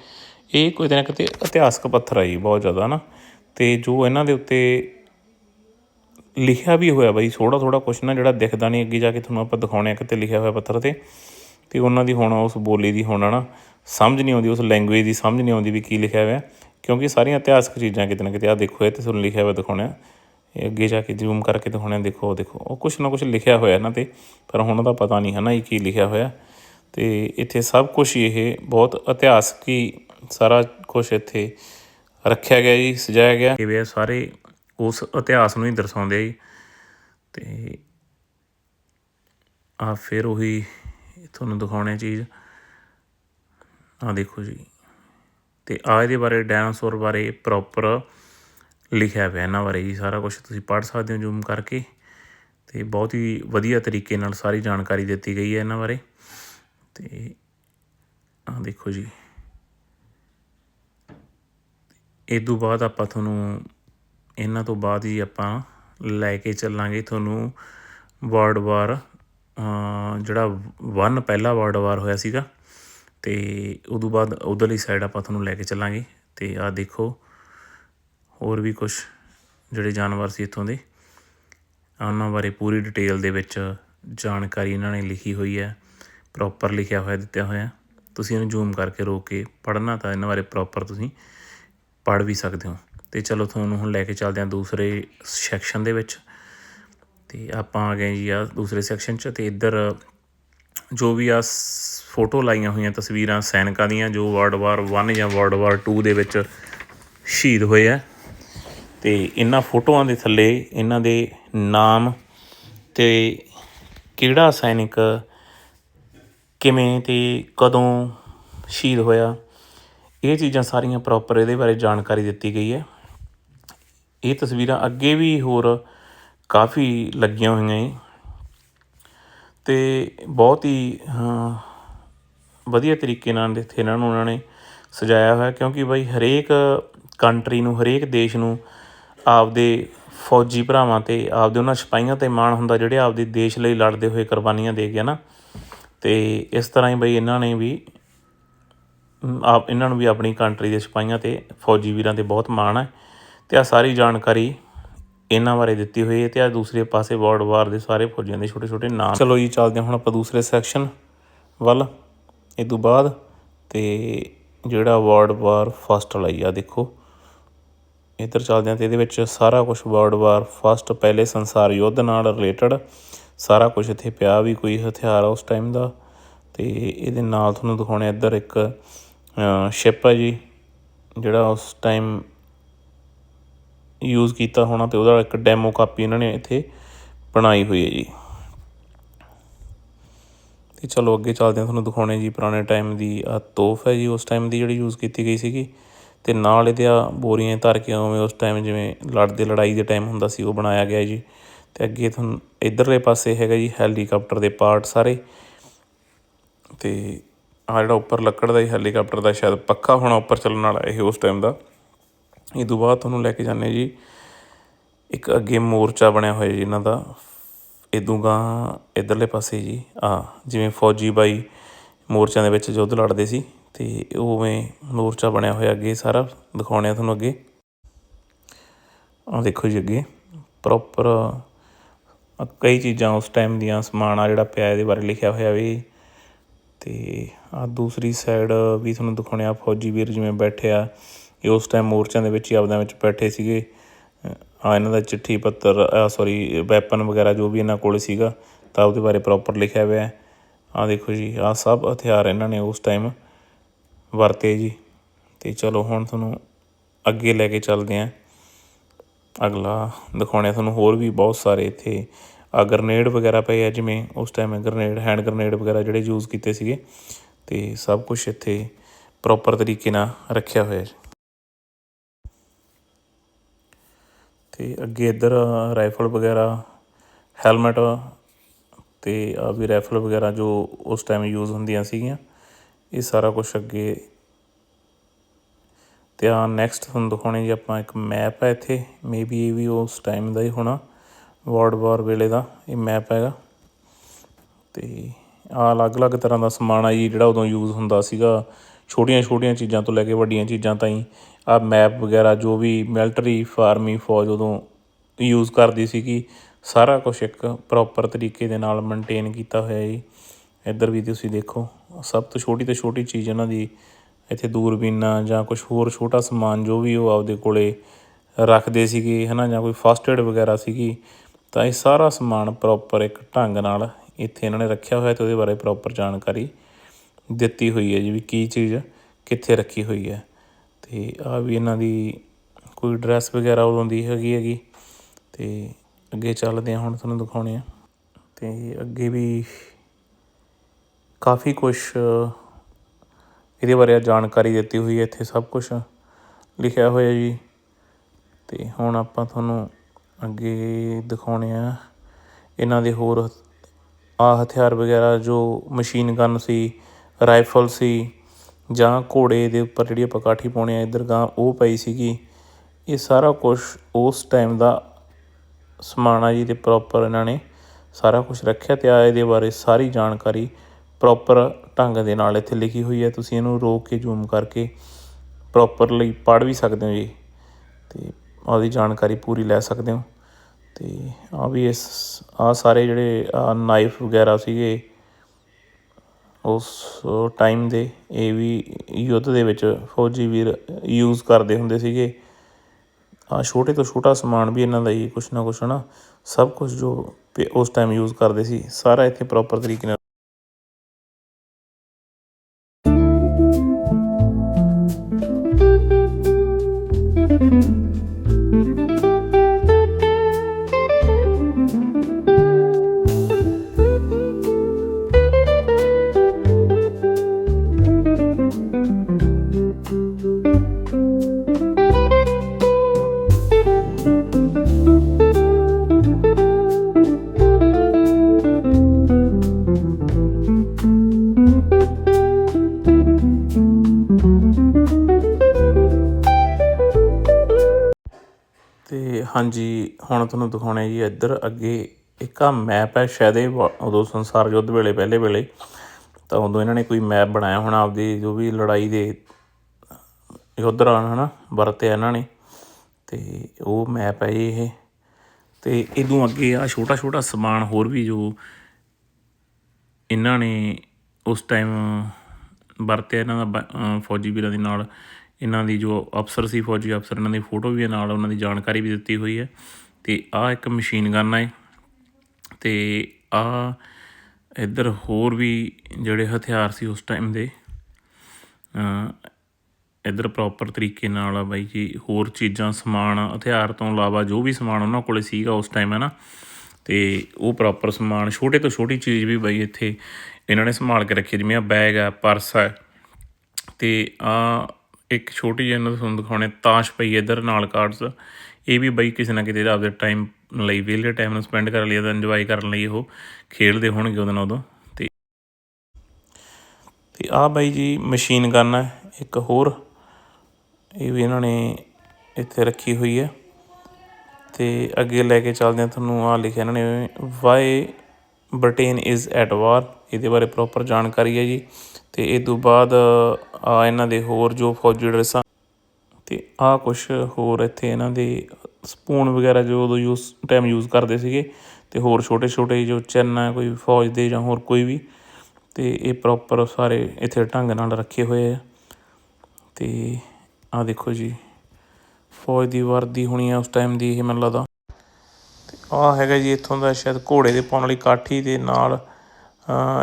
ਇਹ ਕੋਈ ਨਾ ਕਿਤੇ ਇਤਿਹਾਸਕ ਪੱਥਰ ਆ ਜੀ, ਬਹੁਤ ਜ਼ਿਆਦਾ ਨਾ। ਤੇ ਜੋ ਇਹਨਾਂ ਦੇ ਉੱਤੇ ਲਿਖਿਆ ਵੀ ਹੋਇਆ ਬਾਈ ਥੋੜਾ ਥੋੜਾ ਕੁਛ ਨਾ ਜਿਹੜਾ ਦਿਖਦਾ ਨਹੀਂ, ਅੱਗੇ ਜਾ ਕੇ ਤੁਹਾਨੂੰ ਆਪਾਂ ਦਿਖਾਉਣੇ ਆ ਕਿਤੇ ਲਿਖਿਆ ਹੋਇਆ ਪੱਥਰ ਤੇ। ਤੇ ਉਹਨਾਂ ਦੀ ਹੁਣ ਉਸ ਬੋਲੀ ਦੀ ਹੁਣ ਨਾ ਸਮਝ ਨਹੀਂ ਆਉਂਦੀ, ਉਸ ਲੈਂਗੁਏਜ ਦੀ ਸਮਝ ਨਹੀਂ ਆਉਂਦੀ ਵੀ ਕੀ ਲਿਖਿਆ ਹੋਇਆ। ਕਿਉਂਕਿ ਸਾਰੀਆਂ ਇਤਿਹਾਸਕ ਚੀਜ਼ਾਂ ਕਿਤੇ ਨਾ ਕਿਤੇ ਆ ਦੇਖੋ, ਇਹ ਤੇ ਤੁਹਾਨੂੰ ਲਿਖਿਆ ਹੋਇਆ ਦਿਖਾਉਣਾ ਇਹ ਅੱਗੇ ਜਾ ਕੇ ਜ਼ੂਮ ਕਰਕੇ ਦਿਖਾਉਣਾ ਦੇਖੋ, ਉਹ ਦੇਖੋ, ਉਹ ਕੁਛ ਨਾ ਕੁਛ ਲਿਖਿਆ ਹੋਇਆ ਇਹਨਾਂ ਤੇ, ਪਰ ਹੁਣ ਉਹਦਾ ਪਤਾ ਨਹੀਂ ਹੈ ਨਾ ਇਹ ਕੀ ਲਿਖਿਆ ਹੋਇਆ। ਤੇ ਇੱਥੇ ਸਭ ਕੁਝ ਇਹ ਬਹੁਤ ਇਤਿਹਾਸਕ ਹੀ ਸਾਰਾ ਕੁਝ ਇੱਥੇ ਰੱਖਿਆ ਗਿਆ ਜੀ, ਸਜਾਇਆ ਗਿਆ। ਇਹ ਸਾਰੇ ਉਸ ਇਤਿਹਾਸ ਨੂੰ ਹੀ ਦਰਸਾਉਂਦੇ ਆ ਜੀ। ਤੇ ਆ ਫਿਰ ਉਹੀ ਤੁਹਾਨੂੰ ਦਿਖਾਉਣੇ ਚੀਜ਼। ਆ ਦੇਖੋ ਜੀ। ਤੇ ਆ ਇਹਦੇ ਬਾਰੇ ਡਾਇਨਾਸੌਰ ਬਾਰੇ ਪ੍ਰੋਪਰ ਲਿਖਿਆ ਹੋਇਆ ਇਹਨਾਂ ਬਾਰੇ ਜੀ। ਸਾਰਾ ਕੁਝ ਤੁਸੀਂ ਪੜ੍ਹ ਸਕਦੇ ਹੋ ਜ਼ੂਮ ਕਰਕੇ। ਤੇ ਬਹੁਤ ਹੀ ਵਧੀਆ ਤਰੀਕੇ ਨਾਲ ਸਾਰੀ ਜਾਣਕਾਰੀ ਦਿੱਤੀ ਗਈ ਹੈ ਇਹਨਾਂ ਬਾਰੇ। ਤੇ ਆ ਦੇਖੋ ਜੀ। ਇਹ ਤੋਂ ਬਾਅਦ ਆਪਾਂ ਤੁਹਾਨੂੰ ਇਹਨਾਂ ਤੋਂ ਬਾਅਦ ਹੀ ਆਪਾਂ ਲੈ ਕੇ ਚੱਲਾਂਗੇ ਤੁਹਾਨੂੰ ਵਰਲਡ ਵਾਰ ਜਿਹੜਾ ਵਨ ਪਹਿਲਾ ਵਰਡ ਵਾਰ ਹੋਇਆ ਸੀਗਾ। ਤੇ ਉਦੋਂ ਬਾਅਦ ਉਧਰਲੀ ਸਾਈਡ ਆਪਾਂ ਤੁਹਾਨੂੰ ਲੈ ਕੇ ਚੱਲਾਂਗੇ। ਤੇ ਆ ਦੇਖੋ, ਹੋਰ ਵੀ ਕੁਝ ਜਿਹੜੇ ਜਾਨਵਰ ਸੀ ਇੱਥੋਂ ਦੇ। ਉਹਨਾਂ ਬਾਰੇ ਪੂਰੀ ਡਿਟੇਲ ਦੇ ਵਿੱਚ ਜਾਣਕਾਰੀ ਇਹਨਾਂ ਨੇ ਲਿਖੀ ਹੋਈ ਹੈ। ਪ੍ਰੋਪਰ ਲਿਖਿਆ ਹੋਇਆ, ਦਿੱਤਾ ਹੋਇਆ। ਤੁਸੀਂ ਇਹਨੂੰ ਜ਼ੂਮ ਕਰਕੇ ਰੋਕ ਕੇ ਪੜ੍ਹਨਾ ਤਾਂ ਇਹਨਾਂ ਬਾਰੇ ਪ੍ਰੋਪਰ ਤੁਸੀਂ ਪੜ੍ਹ ਵੀ ਸਕਦੇ ਹੋ। ਤੇ ਚਲੋ ਤੁਹਾਨੂੰ ਹੁਣ ਲੈ ਕੇ ਚੱਲਦੇ ਹਾਂ ਦੂਸਰੇ ਸੈਕਸ਼ਨ ਦੇ ਵਿੱਚ। ਤੇ ਆਪਾਂ ਆ ਗਏ ਜੀ ਆ ਦੂਸਰੇ ਸੈਕਸ਼ਨ 'ਚ ਤੇ ਇੱਧਰ ਜੋ ਵੀ ਆ ਫੋਟੋ ਲਾਈਆਂ ਹੋਈਆਂ ਤਸਵੀਰਾਂ ਸੈਨਿਕਾਂ ਦੀਆਂ ਜੋ ਵਰਲਡ ਵਾਰ 1 ਜਾਂ ਵਰਲਡ ਵਾਰ 2 ਦੇ ਵਿੱਚ ਸ਼ਹੀਦ ਹੋਏ ਆ। ਤੇ ਇਹਨਾਂ ਫੋਟੋਆਂ ਦੇ ਥੱਲੇ ਇਹਨਾਂ ਦੇ ਨਾਮ ਤੇ ਕਿਹੜਾ ਸੈਨਿਕ ਕਿਵੇਂ ਤੇ ਕਦੋਂ ਸ਼ਹੀਦ ਹੋਇਆ, ਇਹ ਚੀਜ਼ਾਂ ਸਾਰੀਆਂ ਪ੍ਰੋਪਰ ਇਹਦੇ ਬਾਰੇ ਜਾਣਕਾਰੀ ਦਿੱਤੀ ਗਈ ਹੈ। ਇਹ ਤਸਵੀਰਾਂ ਅੱਗੇ ਵੀ ਹੋਰ ਕਾਫੀ ਲੱਗੀਆਂ ਹੋਈਆਂ ਏ। ਤੇ ਬਹੁਤ ਹੀ ਵਧੀਆ ਤਰੀਕੇ ਨਾਲ ਇੱਥੇ ਇਹਨਾਂ ਨੂੰ ਉਹਨਾਂ ਨੇ ਸਜਾਇਆ ਹੋਇਆ, ਕਿਉਂਕਿ ਬਈ ਹਰੇਕ ਕੰਟਰੀ ਨੂੰ, ਹਰੇਕ ਦੇਸ਼ ਨੂੰ ਆਪਦੇ ਫੌਜੀ ਭਰਾਵਾਂ ਤੇ, ਆਪਦੇ ਉਹਨਾਂ ਸਿਪਾਹੀਆਂ ਤੇ ਮਾਣ ਹੁੰਦਾ, ਜਿਹੜੇ ਆਪਦੇ ਦੇਸ਼ ਲਈ ਲੜਦੇ ਹੋਏ ਕੁਰਬਾਨੀਆਂ ਦੇ ਗਏ ਨਾ ਤੇ ਇਸ ਤਰ੍ਹਾਂ ਹੀ ਬਈ ਇਹਨਾਂ ਨੇ ਵੀ ਆਪ, ਇਹਨਾਂ ਨੂੰ ਵੀ ਆਪਣੀ ਕੰਟਰੀ ਦੇ ਸਿਪਾਹੀਆਂ ਤੇ, ਫੌਜੀ ਵੀਰਾਂ ਤੇ ਬਹੁਤ ਮਾਣ ਹੈ ਤੇ ਆ ਸਾਰੀ ਜਾਣਕਾਰੀ ਇਹਨਾਂ ਬਾਰੇ ਦਿੱਤੀ ਹੋਈ ਹੈ ਤੇ ਆ ਦੂਸਰੇ ਪਾਸੇ ਵਰਲਡ ਵਾਰ ਦੇ ਸਾਰੇ ਫੌਜੀਆਂ ਦੇ ਛੋਟੇ ਛੋਟੇ ਨਾਮ। ਚਲੋ ਜੀ, ਚੱਲਦੇ ਹਾਂ ਹੁਣ ਆਪਾਂ ਦੂਸਰੇ ਸੈਕਸ਼ਨ ਵੱਲ। ਇਹ ਤੋਂ ਬਾਅਦ ਤੇ ਜਿਹੜਾ ਵਰਲਡ ਵਾਰ ਫਸਟ ਵਾਲਾ ਆ, ਦੇਖੋ। ਇੱਧਰ ਚੱਲਦੇ ਹਾਂ ਤੇ ਇਹਦੇ ਵਿੱਚ ਸਾਰਾ ਕੁਝ ਵਰਲਡ ਵਾਰ ਫਸਟ ਪਹਿਲੇ ਸੰਸਾਰ ਯੁੱਧ ਨਾਲ ਰਿਲੇਟਡ ਸਾਰਾ ਕੁਝ ਇੱਥੇ ਪਿਆ ਵੀ ਕੋਈ ਹਥਿਆਰ ਆ ਉਸ ਟਾਈਮ ਦਾ। ਤੇ ਇਹਦੇ ਨਾਲ ਤੁਹਾਨੂੰ ਦਿਖਾਉਣੇ ਇੱਧਰ ਇੱਕ ਸ਼ਿਪ ਹੈ ਜੀ, ਜਿਹੜਾ ਉਸ ਟਾਈਮ ਯੂਜ਼ ਕੀਤਾ ਹੋਣਾ ਤੇ ਉਹਦਾ ਇੱਕ ਡੈਮੋ ਕਾਪੀ ਇਹਨਾਂ ਨੇ ਇੱਥੇ ਬਣਾਈ ਹੋਈ ਹੈ ਜੀ। ਤੇ ਚਲੋ ਅੱਗੇ ਚੱਲਦੇ ਹਾਂ, ਤੁਹਾਨੂੰ ਦਿਖਾਉਣੇ ਜੀ ਪੁਰਾਣੇ ਟਾਈਮ ਦੀ ਆ ਤੋਹਫ ਹੈ ਜੀ। ਉਸ ਟਾਈਮ ਦੀ ਜਿਹੜੀ ਯੂਜ਼ ਕੀਤੀ ਗਈ ਸੀਗੀ ਤੇ ਨਾਲ ਇਹਦੇ ਆ ਬੋਰੀਆਂ ਧਰ ਕੇ ਉਵੇਂ ਉਸ ਟਾਈਮ ਜਿਵੇਂ ਲੜਦੇ ਲੜਾਈ ਦੇ ਟਾਈਮ ਹੁੰਦਾ ਸੀ, ਉਹ ਬਣਾਇਆ ਗਿਆ ਜੀ। ਤੇ ਅੱਗੇ ਤੁਹਾਨੂੰ ਇਧਰਲੇ ਪਾਸੇ ਹੈਗਾ ਜੀ ਹੈਲੀਕਾਪਟਰ ਦੇ ਪਾਰਟ ਸਾਰੇ। ਤੇ ਆ ਜਿਹੜਾ ਉੱਪਰ ਲੱਕੜ ਦਾ ਹੀ ਹੈਲੀਕਾਪਟਰ ਦਾ ਸ਼ਾਇਦ ਪੱਖਾ ਹੋਣਾ ਉੱਪਰ ਚੱਲਣ ਵਾਲਾ ਇਹ ਉਸ ਟਾਈਮ ਦਾ। ਇਹ ਤੋਂ ਬਾਅਦ ਤੁਹਾਨੂੰ ਲੈ ਕੇ ਜਾਂਦੇ ਜੀ, ਇੱਕ ਅੱਗੇ ਮੋਰਚਾ ਬਣਿਆ ਹੋਇਆ ਜੀ ਇਹਨਾਂ ਦਾ। ਇਦੋਂ ਗਾਂ ਇਧਰਲੇ ਪਾਸੇ ਜੀ, ਆ ਜਿਵੇਂ ਫੌਜੀ ਬਾਈ ਮੋਰਚਿਆਂ ਦੇ ਵਿੱਚ ਯੁੱਧ ਲੜਦੇ ਸੀ, ਤੇ ਉਵੇਂ ਮੋਰਚਾ ਬਣਿਆ ਹੋਇਆ ਅੱਗੇ ਸਾਰਾ। ਦਿਖਾਉਣੇ ਆ ਤੁਹਾਨੂੰ ਅੱਗੇ। ਆ ਦੇਖੋ ਜੀ ਅੱਗੇ ਪ੍ਰੋਪਰ ਕਈ ਚੀਜ਼ਾਂ ਉਸ ਟਾਈਮ ਦੀਆਂ ਸਮਾਨ ਆ ਜਿਹੜਾ ਪਿਆ ਇਹਦੇ ਬਾਰੇ ਲਿਖਿਆ ਹੋਇਆ ਵੀ। ਤੇ ਆ ਦੂਸਰੀ ਸਾਈਡ ਵੀ ਤੁਹਾਨੂੰ ਦਿਖਾਉਣੇ ਆ ਫੌਜੀ ਵੀਰ ਜਿਵੇਂ ਬੈਠੇ ਆ ਇਹ ਉਸ ਟਾਈਮ ਮੋਰਚਿਆਂ ਦੇ ਵਿੱਚ ਹੀ ਆਪਦਿਆਂ ਵਿੱਚ ਬੈਠੇ ਸੀਗੇ। ਆ ਇਹਨਾਂ ਦਾ ਚਿੱਠੀ ਪੱਤਰ ਸੌਰੀ ਵੈਪਨ ਵਗੈਰਾ ਜੋ ਵੀ ਇਹਨਾਂ ਕੋਲ ਸੀਗਾ, ਤਾਂ ਉਹਦੇ ਬਾਰੇ ਪ੍ਰੋਪਰ ਲਿਖਿਆ ਹੋਇਆ ਹੈ। ਆ ਦੇਖੋ ਜੀ ਆ ਸਭ ਹਥਿਆਰ ਇਹਨਾਂ ਨੇ ਉਸ ਟਾਈਮ ਵਰਤੇ ਜੀ। ਤੇ ਚਲੋ ਹੁਣ ਤੁਹਾਨੂੰ ਅੱਗੇ ਲੈ ਕੇ ਚੱਲਦੇ ਆਂ ਅਗਲਾ ਦਿਖਾਉਣੇ ਆ ਤੁਹਾਨੂੰ ਹੋਰ ਵੀ ਬਹੁਤ ਸਾਰੇ ਇੱਥੇ ਆ ਗ੍ਰਨੇਡ ਵਗੈਰਾ ਪਏ ਆ, ਜਿਵੇਂ ਉਸ ਟਾਈਮ ਗ੍ਰਨੇਡ ਹੈਂਡ ਗ੍ਰਨੇਡ ਵਗੈਰਾ ਜਿਹੜੇ ਯੂਜ਼ ਕੀਤੇ ਸੀਗੇ। ਤੇ ਸਭ ਕੁਝ ਇੱਥੇ ਪ੍ਰੋਪਰ ਤਰੀਕੇ ਨਾਲ ਰੱਖਿਆ ਹੋਇਆ ਜੀ ਅਤੇ ਅੱਗੇ ਇੱਧਰ ਰਾਈਫਲ ਵਗੈਰਾ, ਹੈਲਮਟ ਅਤੇ ਆ ਵੀ ਰਾਈਫਲ ਵਗੈਰਾ ਜੋ ਉਸ ਟਾਈਮ ਯੂਜ਼ ਹੁੰਦੀਆਂ ਸੀਗੀਆਂ, ਇਹ ਸਾਰਾ ਕੁਛ ਅੱਗੇ ਅਤੇ ਆ ਨੈਕਸਟ ਤੁਹਾਨੂੰ ਦਿਖਾਉਣੇ ਜੀ ਆਪਾਂ ਇੱਕ ਮੈਪ ਹੈ ਇੱਥੇ ਮੇਬੀ ਇਹ ਵੀ ਉਸ ਟਾਈਮ ਦਾ ਹੀ ਹੋਣਾ ਵਰਲਡ ਵਾਰ ਵੇਲੇ ਦਾ ਇਹ ਮੈਪ ਹੈਗਾ। ਅਤੇ ਆ ਅਲੱਗ-ਅਲੱਗ ਤਰ੍ਹਾਂ ਦਾ ਸਮਾਨ ਆ ਜੀ ਜਿਹੜਾ ਉਦੋਂ ਯੂਜ਼ ਹੁੰਦਾ ਸੀਗਾ, ਛੋਟੀਆਂ-ਛੋਟੀਆਂ ਚੀਜ਼ਾਂ ਤੋਂ ਲੈ ਕੇ ਵੱਡੀਆਂ ਚੀਜ਼ਾਂ ਤਾਈਂ। ਆ ਮੈਪ ਵਗੈਰਾ ਜੋ ਵੀ ਮਿਲਟਰੀ ਫਾਰਮੀ ਫੌਜ ਉਦੋਂ ਯੂਜ਼ ਕਰਦੀ ਸੀਗੀ, ਸਾਰਾ ਕੁਛ ਇੱਕ ਪ੍ਰੋਪਰ ਤਰੀਕੇ ਦੇ ਨਾਲ ਮੇਨਟੇਨ ਕੀਤਾ ਹੋਇਆ ਜੀ। ਇੱਧਰ ਵੀ ਤੁਸੀਂ ਦੇਖੋ, ਸਭ ਤੋਂ ਛੋਟੀ ਤੋਂ ਛੋਟੀ ਚੀਜ਼ ਇਹਨਾਂ ਦੀ, ਇੱਥੇ ਦੂਰਬੀਨਾਂ ਜਾਂ ਕੁਝ ਹੋਰ ਛੋਟਾ ਸਮਾਨ ਜੋ ਵੀ ਉਹ ਆਪਦੇ ਕੋਲੇ ਰੱਖਦੇ ਸੀਗੇ, ਹਨਾ, ਜਾਂ ਕੋਈ ਫਸਟ ਏਡ ਵਗੈਰਾ ਸੀਗੀ, ਤਾਂ ਇਹ ਸਾਰਾ ਸਮਾਨ ਪ੍ਰੋਪਰ ਇੱਕ ਢੰਗ ਨਾਲ ਇੱਥੇ ਇਹਨਾਂ ਨੇ ਰੱਖਿਆ ਹੋਇਆ ਤੇ ਉਹਦੇ ਬਾਰੇ ਪ੍ਰੋਪਰ ਜਾਣਕਾਰੀ ਦਿੱਤੀ ਹੋਈ ਹੈ ਜੀ ਵੀ ਕੀ ਚੀਜ਼ ਕਿੱਥੇ ਰੱਖੀ ਹੋਈ ਹੈ। ਅਤੇ ਆਹ ਵੀ ਇਹਨਾਂ ਦੀ ਕੋਈ ਡਰੈਸ ਵਗੈਰਾ ਉਦੋਂ ਦੀ ਹੈਗੀ ਹੈਗੀ ਅਤੇ ਅੱਗੇ ਚੱਲਦੇ ਹਾਂ, ਹੁਣ ਤੁਹਾਨੂੰ ਦਿਖਾਉਣੇ ਆ ਅਤੇ ਅੱਗੇ ਵੀ ਕਾਫੀ ਕੁਛ, ਇਹਦੇ ਬਾਰੇ ਜਾਣਕਾਰੀ ਦਿੱਤੀ ਹੋਈ ਹੈ ਇੱਥੇ ਸਭ ਕੁਝ ਲਿਖਿਆ ਹੋਇਆ ਜੀ। ਅਤੇ ਹੁਣ ਆਪਾਂ ਤੁਹਾਨੂੰ ਅੱਗੇ ਦਿਖਾਉਣੇ ਆ ਇਹਨਾਂ ਦੇ ਹੋਰ ਆ ਹਥਿਆਰ ਵਗੈਰਾ ਜੋ ਮਸ਼ੀਨ ਗਨ ਸੀ, ਰਾਈਫਲ ਸੀ ਜਾਂ ਘੋੜੇ ਦੇ ਉੱਪਰ ਜਿਹੜੀ ਆਪਾਂ ਕਾਠੀ ਪਾਉਣੇ ਆ, ਇੱਧਰ ਗਾਂ ਉਹ ਪਈ ਸੀਗੀ। ਇਹ ਸਾਰਾ ਕੁਛ ਉਸ ਟਾਈਮ ਦਾ ਸਮਾਨ ਆ ਜੀ ਅਤੇ ਪ੍ਰੋਪਰ ਇਹਨਾਂ ਨੇ ਸਾਰਾ ਕੁਛ ਰੱਖਿਆ ਅਤੇ ਆ ਇਹਦੇ ਬਾਰੇ ਸਾਰੀ ਜਾਣਕਾਰੀ ਪ੍ਰੋਪਰ ਢੰਗ ਦੇ ਨਾਲ ਇੱਥੇ ਲਿਖੀ ਹੋਈ ਹੈ। ਤੁਸੀਂ ਇਹਨੂੰ ਰੋਕ ਕੇ ਜ਼ੂਮ ਕਰਕੇ ਪ੍ਰੋਪਰਲੀ ਪੜ੍ਹ ਵੀ ਸਕਦੇ ਹੋ ਜੀ ਅਤੇ ਉਹਦੀ ਜਾਣਕਾਰੀ ਪੂਰੀ ਲੈ ਸਕਦੇ ਹੋ। ਅਤੇ ਆ ਵੀ ਇਸ ਆ ਸਾਰੇ ਜਿਹੜੇ ਨਾਈਫ ਵਗੈਰਾ ਸੀਗੇ ਉਸ ਟਾਈਮ ਦੇ ਇਹ ਵੀ ਯੁੱਧ ਦੇ ਵਿੱਚ ਫੌਜੀ ਵੀਰ ਯੂਜ਼ ਕਰਦੇ ਹੁੰਦੇ ਸੀਗੇ। ਆ ਛੋਟੇ ਤੋਂ ਛੋਟਾ ਸਮਾਨ ਵੀ ਇਹਨਾਂ ਦਾ ਹੀ ਕੁਛ ਨਾ ਕੁਛ ਹੈ ਨਾ ਸਭ ਕੁਝ ਜੋ ਉਸ ਟਾਈਮ ਯੂਜ਼ ਕਰਦੇ ਸੀ, ਸਾਰਾ ਇੱਥੇ ਪ੍ਰੋਪਰ ਤਰੀਕੇ ਨਾਲ ਹੁਣ ਤੁਹਾਨੂੰ ਦਿਖਾਉਣੇ ਜੀ ਇੱਧਰ ਅੱਗੇ ਇੱਕ ਆ ਮੈਪ ਹੈ, ਸ਼ਾਇਦ ਇਹ ਵਾ- ਉਦੋਂ ਸੰਸਾਰ ਯੁੱਧ ਵੇਲੇ, ਪਹਿਲੇ ਵੇਲੇ ਤਾਂ ਉਦੋਂ ਇਹਨਾਂ ਨੇ ਕੋਈ ਮੈਪ ਬਣਾਇਆ ਹੋਣਾ ਆਪਦੀ, ਜੋ ਵੀ ਲੜਾਈ ਦੇ ਯੁੱਧ ਦੌਰਾਨ, ਹਨਾ, ਵਰਤਿਆ ਇਹਨਾਂ ਨੇ। ਤੇ ਉਹ ਮੈਪ ਹੈ ਜੀ ਇਹ। ਤੇ ਇਦੋਂ ਅੱਗੇ ਆ ਛੋਟਾ ਛੋਟਾ ਸਮਾਨ ਹੋਰ ਵੀ ਜੋ ਇਹਨਾਂ ਨੇ ਉਸ ਟਾਈਮ ਵਰਤਿਆ ਇਹਨਾਂ ਦਾ ਬ- ਫੌਜੀ ਵੀਰਾਂ ਦੇ ਨਾਲ। ਇਹਨਾਂ ਦੀ ਜੋ ਅਫਸਰ ਸੀ, ਫੌਜੀ ਅਫਸਰ ਇਹਨਾਂ ਦੀ ਫੋਟੋ ਵੀ ਨਾਲ ਉਹਨਾਂ ਦੀ ਜਾਣਕਾਰੀ ਵੀ ਦਿੱਤੀ ਹੋਈ ਹੈ। ਤੇ ਆ ਇੱਕ ਮਸ਼ੀਨ ਗਨ ਹੈ ਤੇ ਆ ਇੱਧਰ ਹੋਰ ਵੀ ਜਿਹੜੇ ਹਥਿਆਰ ਸੀ ਉਸ ਟਾਈਮ ਦੇ ਇੱਧਰ ਪ੍ਰੋਪਰ ਤਰੀਕੇ ਨਾਲ ਆ ਬਾਈ ਜੀ, ਹੋਰ ਚੀਜ਼ਾਂ, ਸਮਾਨ, ਹਥਿਆਰ ਤੋਂ ਇਲਾਵਾ ਜੋ ਵੀ ਸਮਾਨ ਉਹਨਾਂ ਕੋਲੇ ਸੀਗਾ ਉਸ ਟਾਈਮ ਹੈ ਨਾ ਤੇ ਉਹ ਪ੍ਰੋਪਰ ਸਮਾਨ, ਛੋਟੇ ਤੋਂ ਛੋਟੀ ਚੀਜ਼ ਵੀ ਬਾਈ ਇੱਥੇ ਇਹਨਾਂ ਨੇ ਸੰਭਾਲ ਕੇ ਰੱਖੀ, ਜਿਵੇਂ ਆ ਬੈਗ ਆ ਪਰਸ ਹੈ ਤੇ ਆ ਇੱਕ ਛੋਟੀ ਜਿਹੀ ਇਹਨਾਂ ਨੂੰ ਤੁਹਾਨੂੰ ਦਿਖਾਉਣੇ ਤਾਸ਼ ਪਈ ਇੱਧਰ ਨਾਲ ਕਾਰਡਸ ਇਹ ਵੀ ਬਈ ਕਿਸੇ ਨਾ ਕਿਤੇ ਆਪਦੇ ਟਾਈਮ ਲਈ ਵਿਹਲੇ ਟਾਈਮ ਨੂੰ ਸਪੈਂਡ ਕਰਨ ਲਈ ਤਾਂ ਇੰਜੋਏ ਕਰਨ ਲਈ ਉਹ ਖੇਡਦੇ ਹੋਣਗੇ ਉਹਦੇ ਨਾਲ ਉਦੋਂ। ਤੇ ਤੇ ਆ ਬਾਈ ਜੀ ਮਸ਼ੀਨ ਗਨ ਹੈ, ਇੱਕ ਹੋਰ। ਇਹ ਵੀ ਇਹਨਾਂ ਨੇ ਇੱਥੇ ਰੱਖੀ ਹੋਈ ਹੈ। ਤੇ ਅੱਗੇ ਲੈ ਕੇ ਚੱਲਦੇ ਹਾਂ ਤੁਹਾਨੂੰ ਆ ਲਿਖਿਆ ਇਹਨਾਂ ਨੇ why Britain is at war ਇਹਦੇ ਬਾਰੇ ਪ੍ਰੋਪਰ ਜਾਣਕਾਰੀ ਹੈ ਜੀ। ਅਤੇ ਇਹ ਤੋਂ ਬਾਅਦ, ਆ ਇਹਨਾਂ ਦੇ ਹੋਰ ਜੋ ਫੌਜੀ ਡਰੈਸਾਂ ਅਤੇ ਆਹ ਕੁਛ ਹੋਰ ਇੱਥੇ ਇਹਨਾਂ ਦੇ ਸਪੂਨ ਵਗੈਰਾ ਜੋ ਉਦੋਂ ਯੂਜ਼ ਟਾਈਮ ਯੂਜ਼ ਕਰਦੇ ਸੀਗੇ ਅਤੇ ਹੋਰ ਛੋਟੇ ਛੋਟੇ ਜੋ ਚਿੰਨ੍ਹ ਹੈ ਕੋਈ ਫੌਜ ਦੇ ਜਾਂ ਹੋਰ ਕੋਈ ਵੀ ਅਤੇ ਇਹ ਪ੍ਰੋਪਰ ਸਾਰੇ ਇੱਥੇ ਢੰਗ ਨਾਲ ਰੱਖੇ ਹੋਏ ਆ। ਅਤੇ ਆਹ ਦੇਖੋ ਜੀ, ਫੌਜ ਦੀ ਵਰਦੀ ਹੋਣੀ ਆ ਉਸ ਟਾਈਮ ਦੀ ਇਹ ਮੈਨੂੰ ਲੱਗਦਾ। ਤੇ ਆ ਹੈਗਾ ਜੀ ਇੱਥੋਂ ਦਾ ਸ਼ਾਇਦ ਘੋੜੇ ਦੇ ਪਾਉਣ ਵਾਲੀ ਕਾਠੀ ਦੇ ਨਾਲ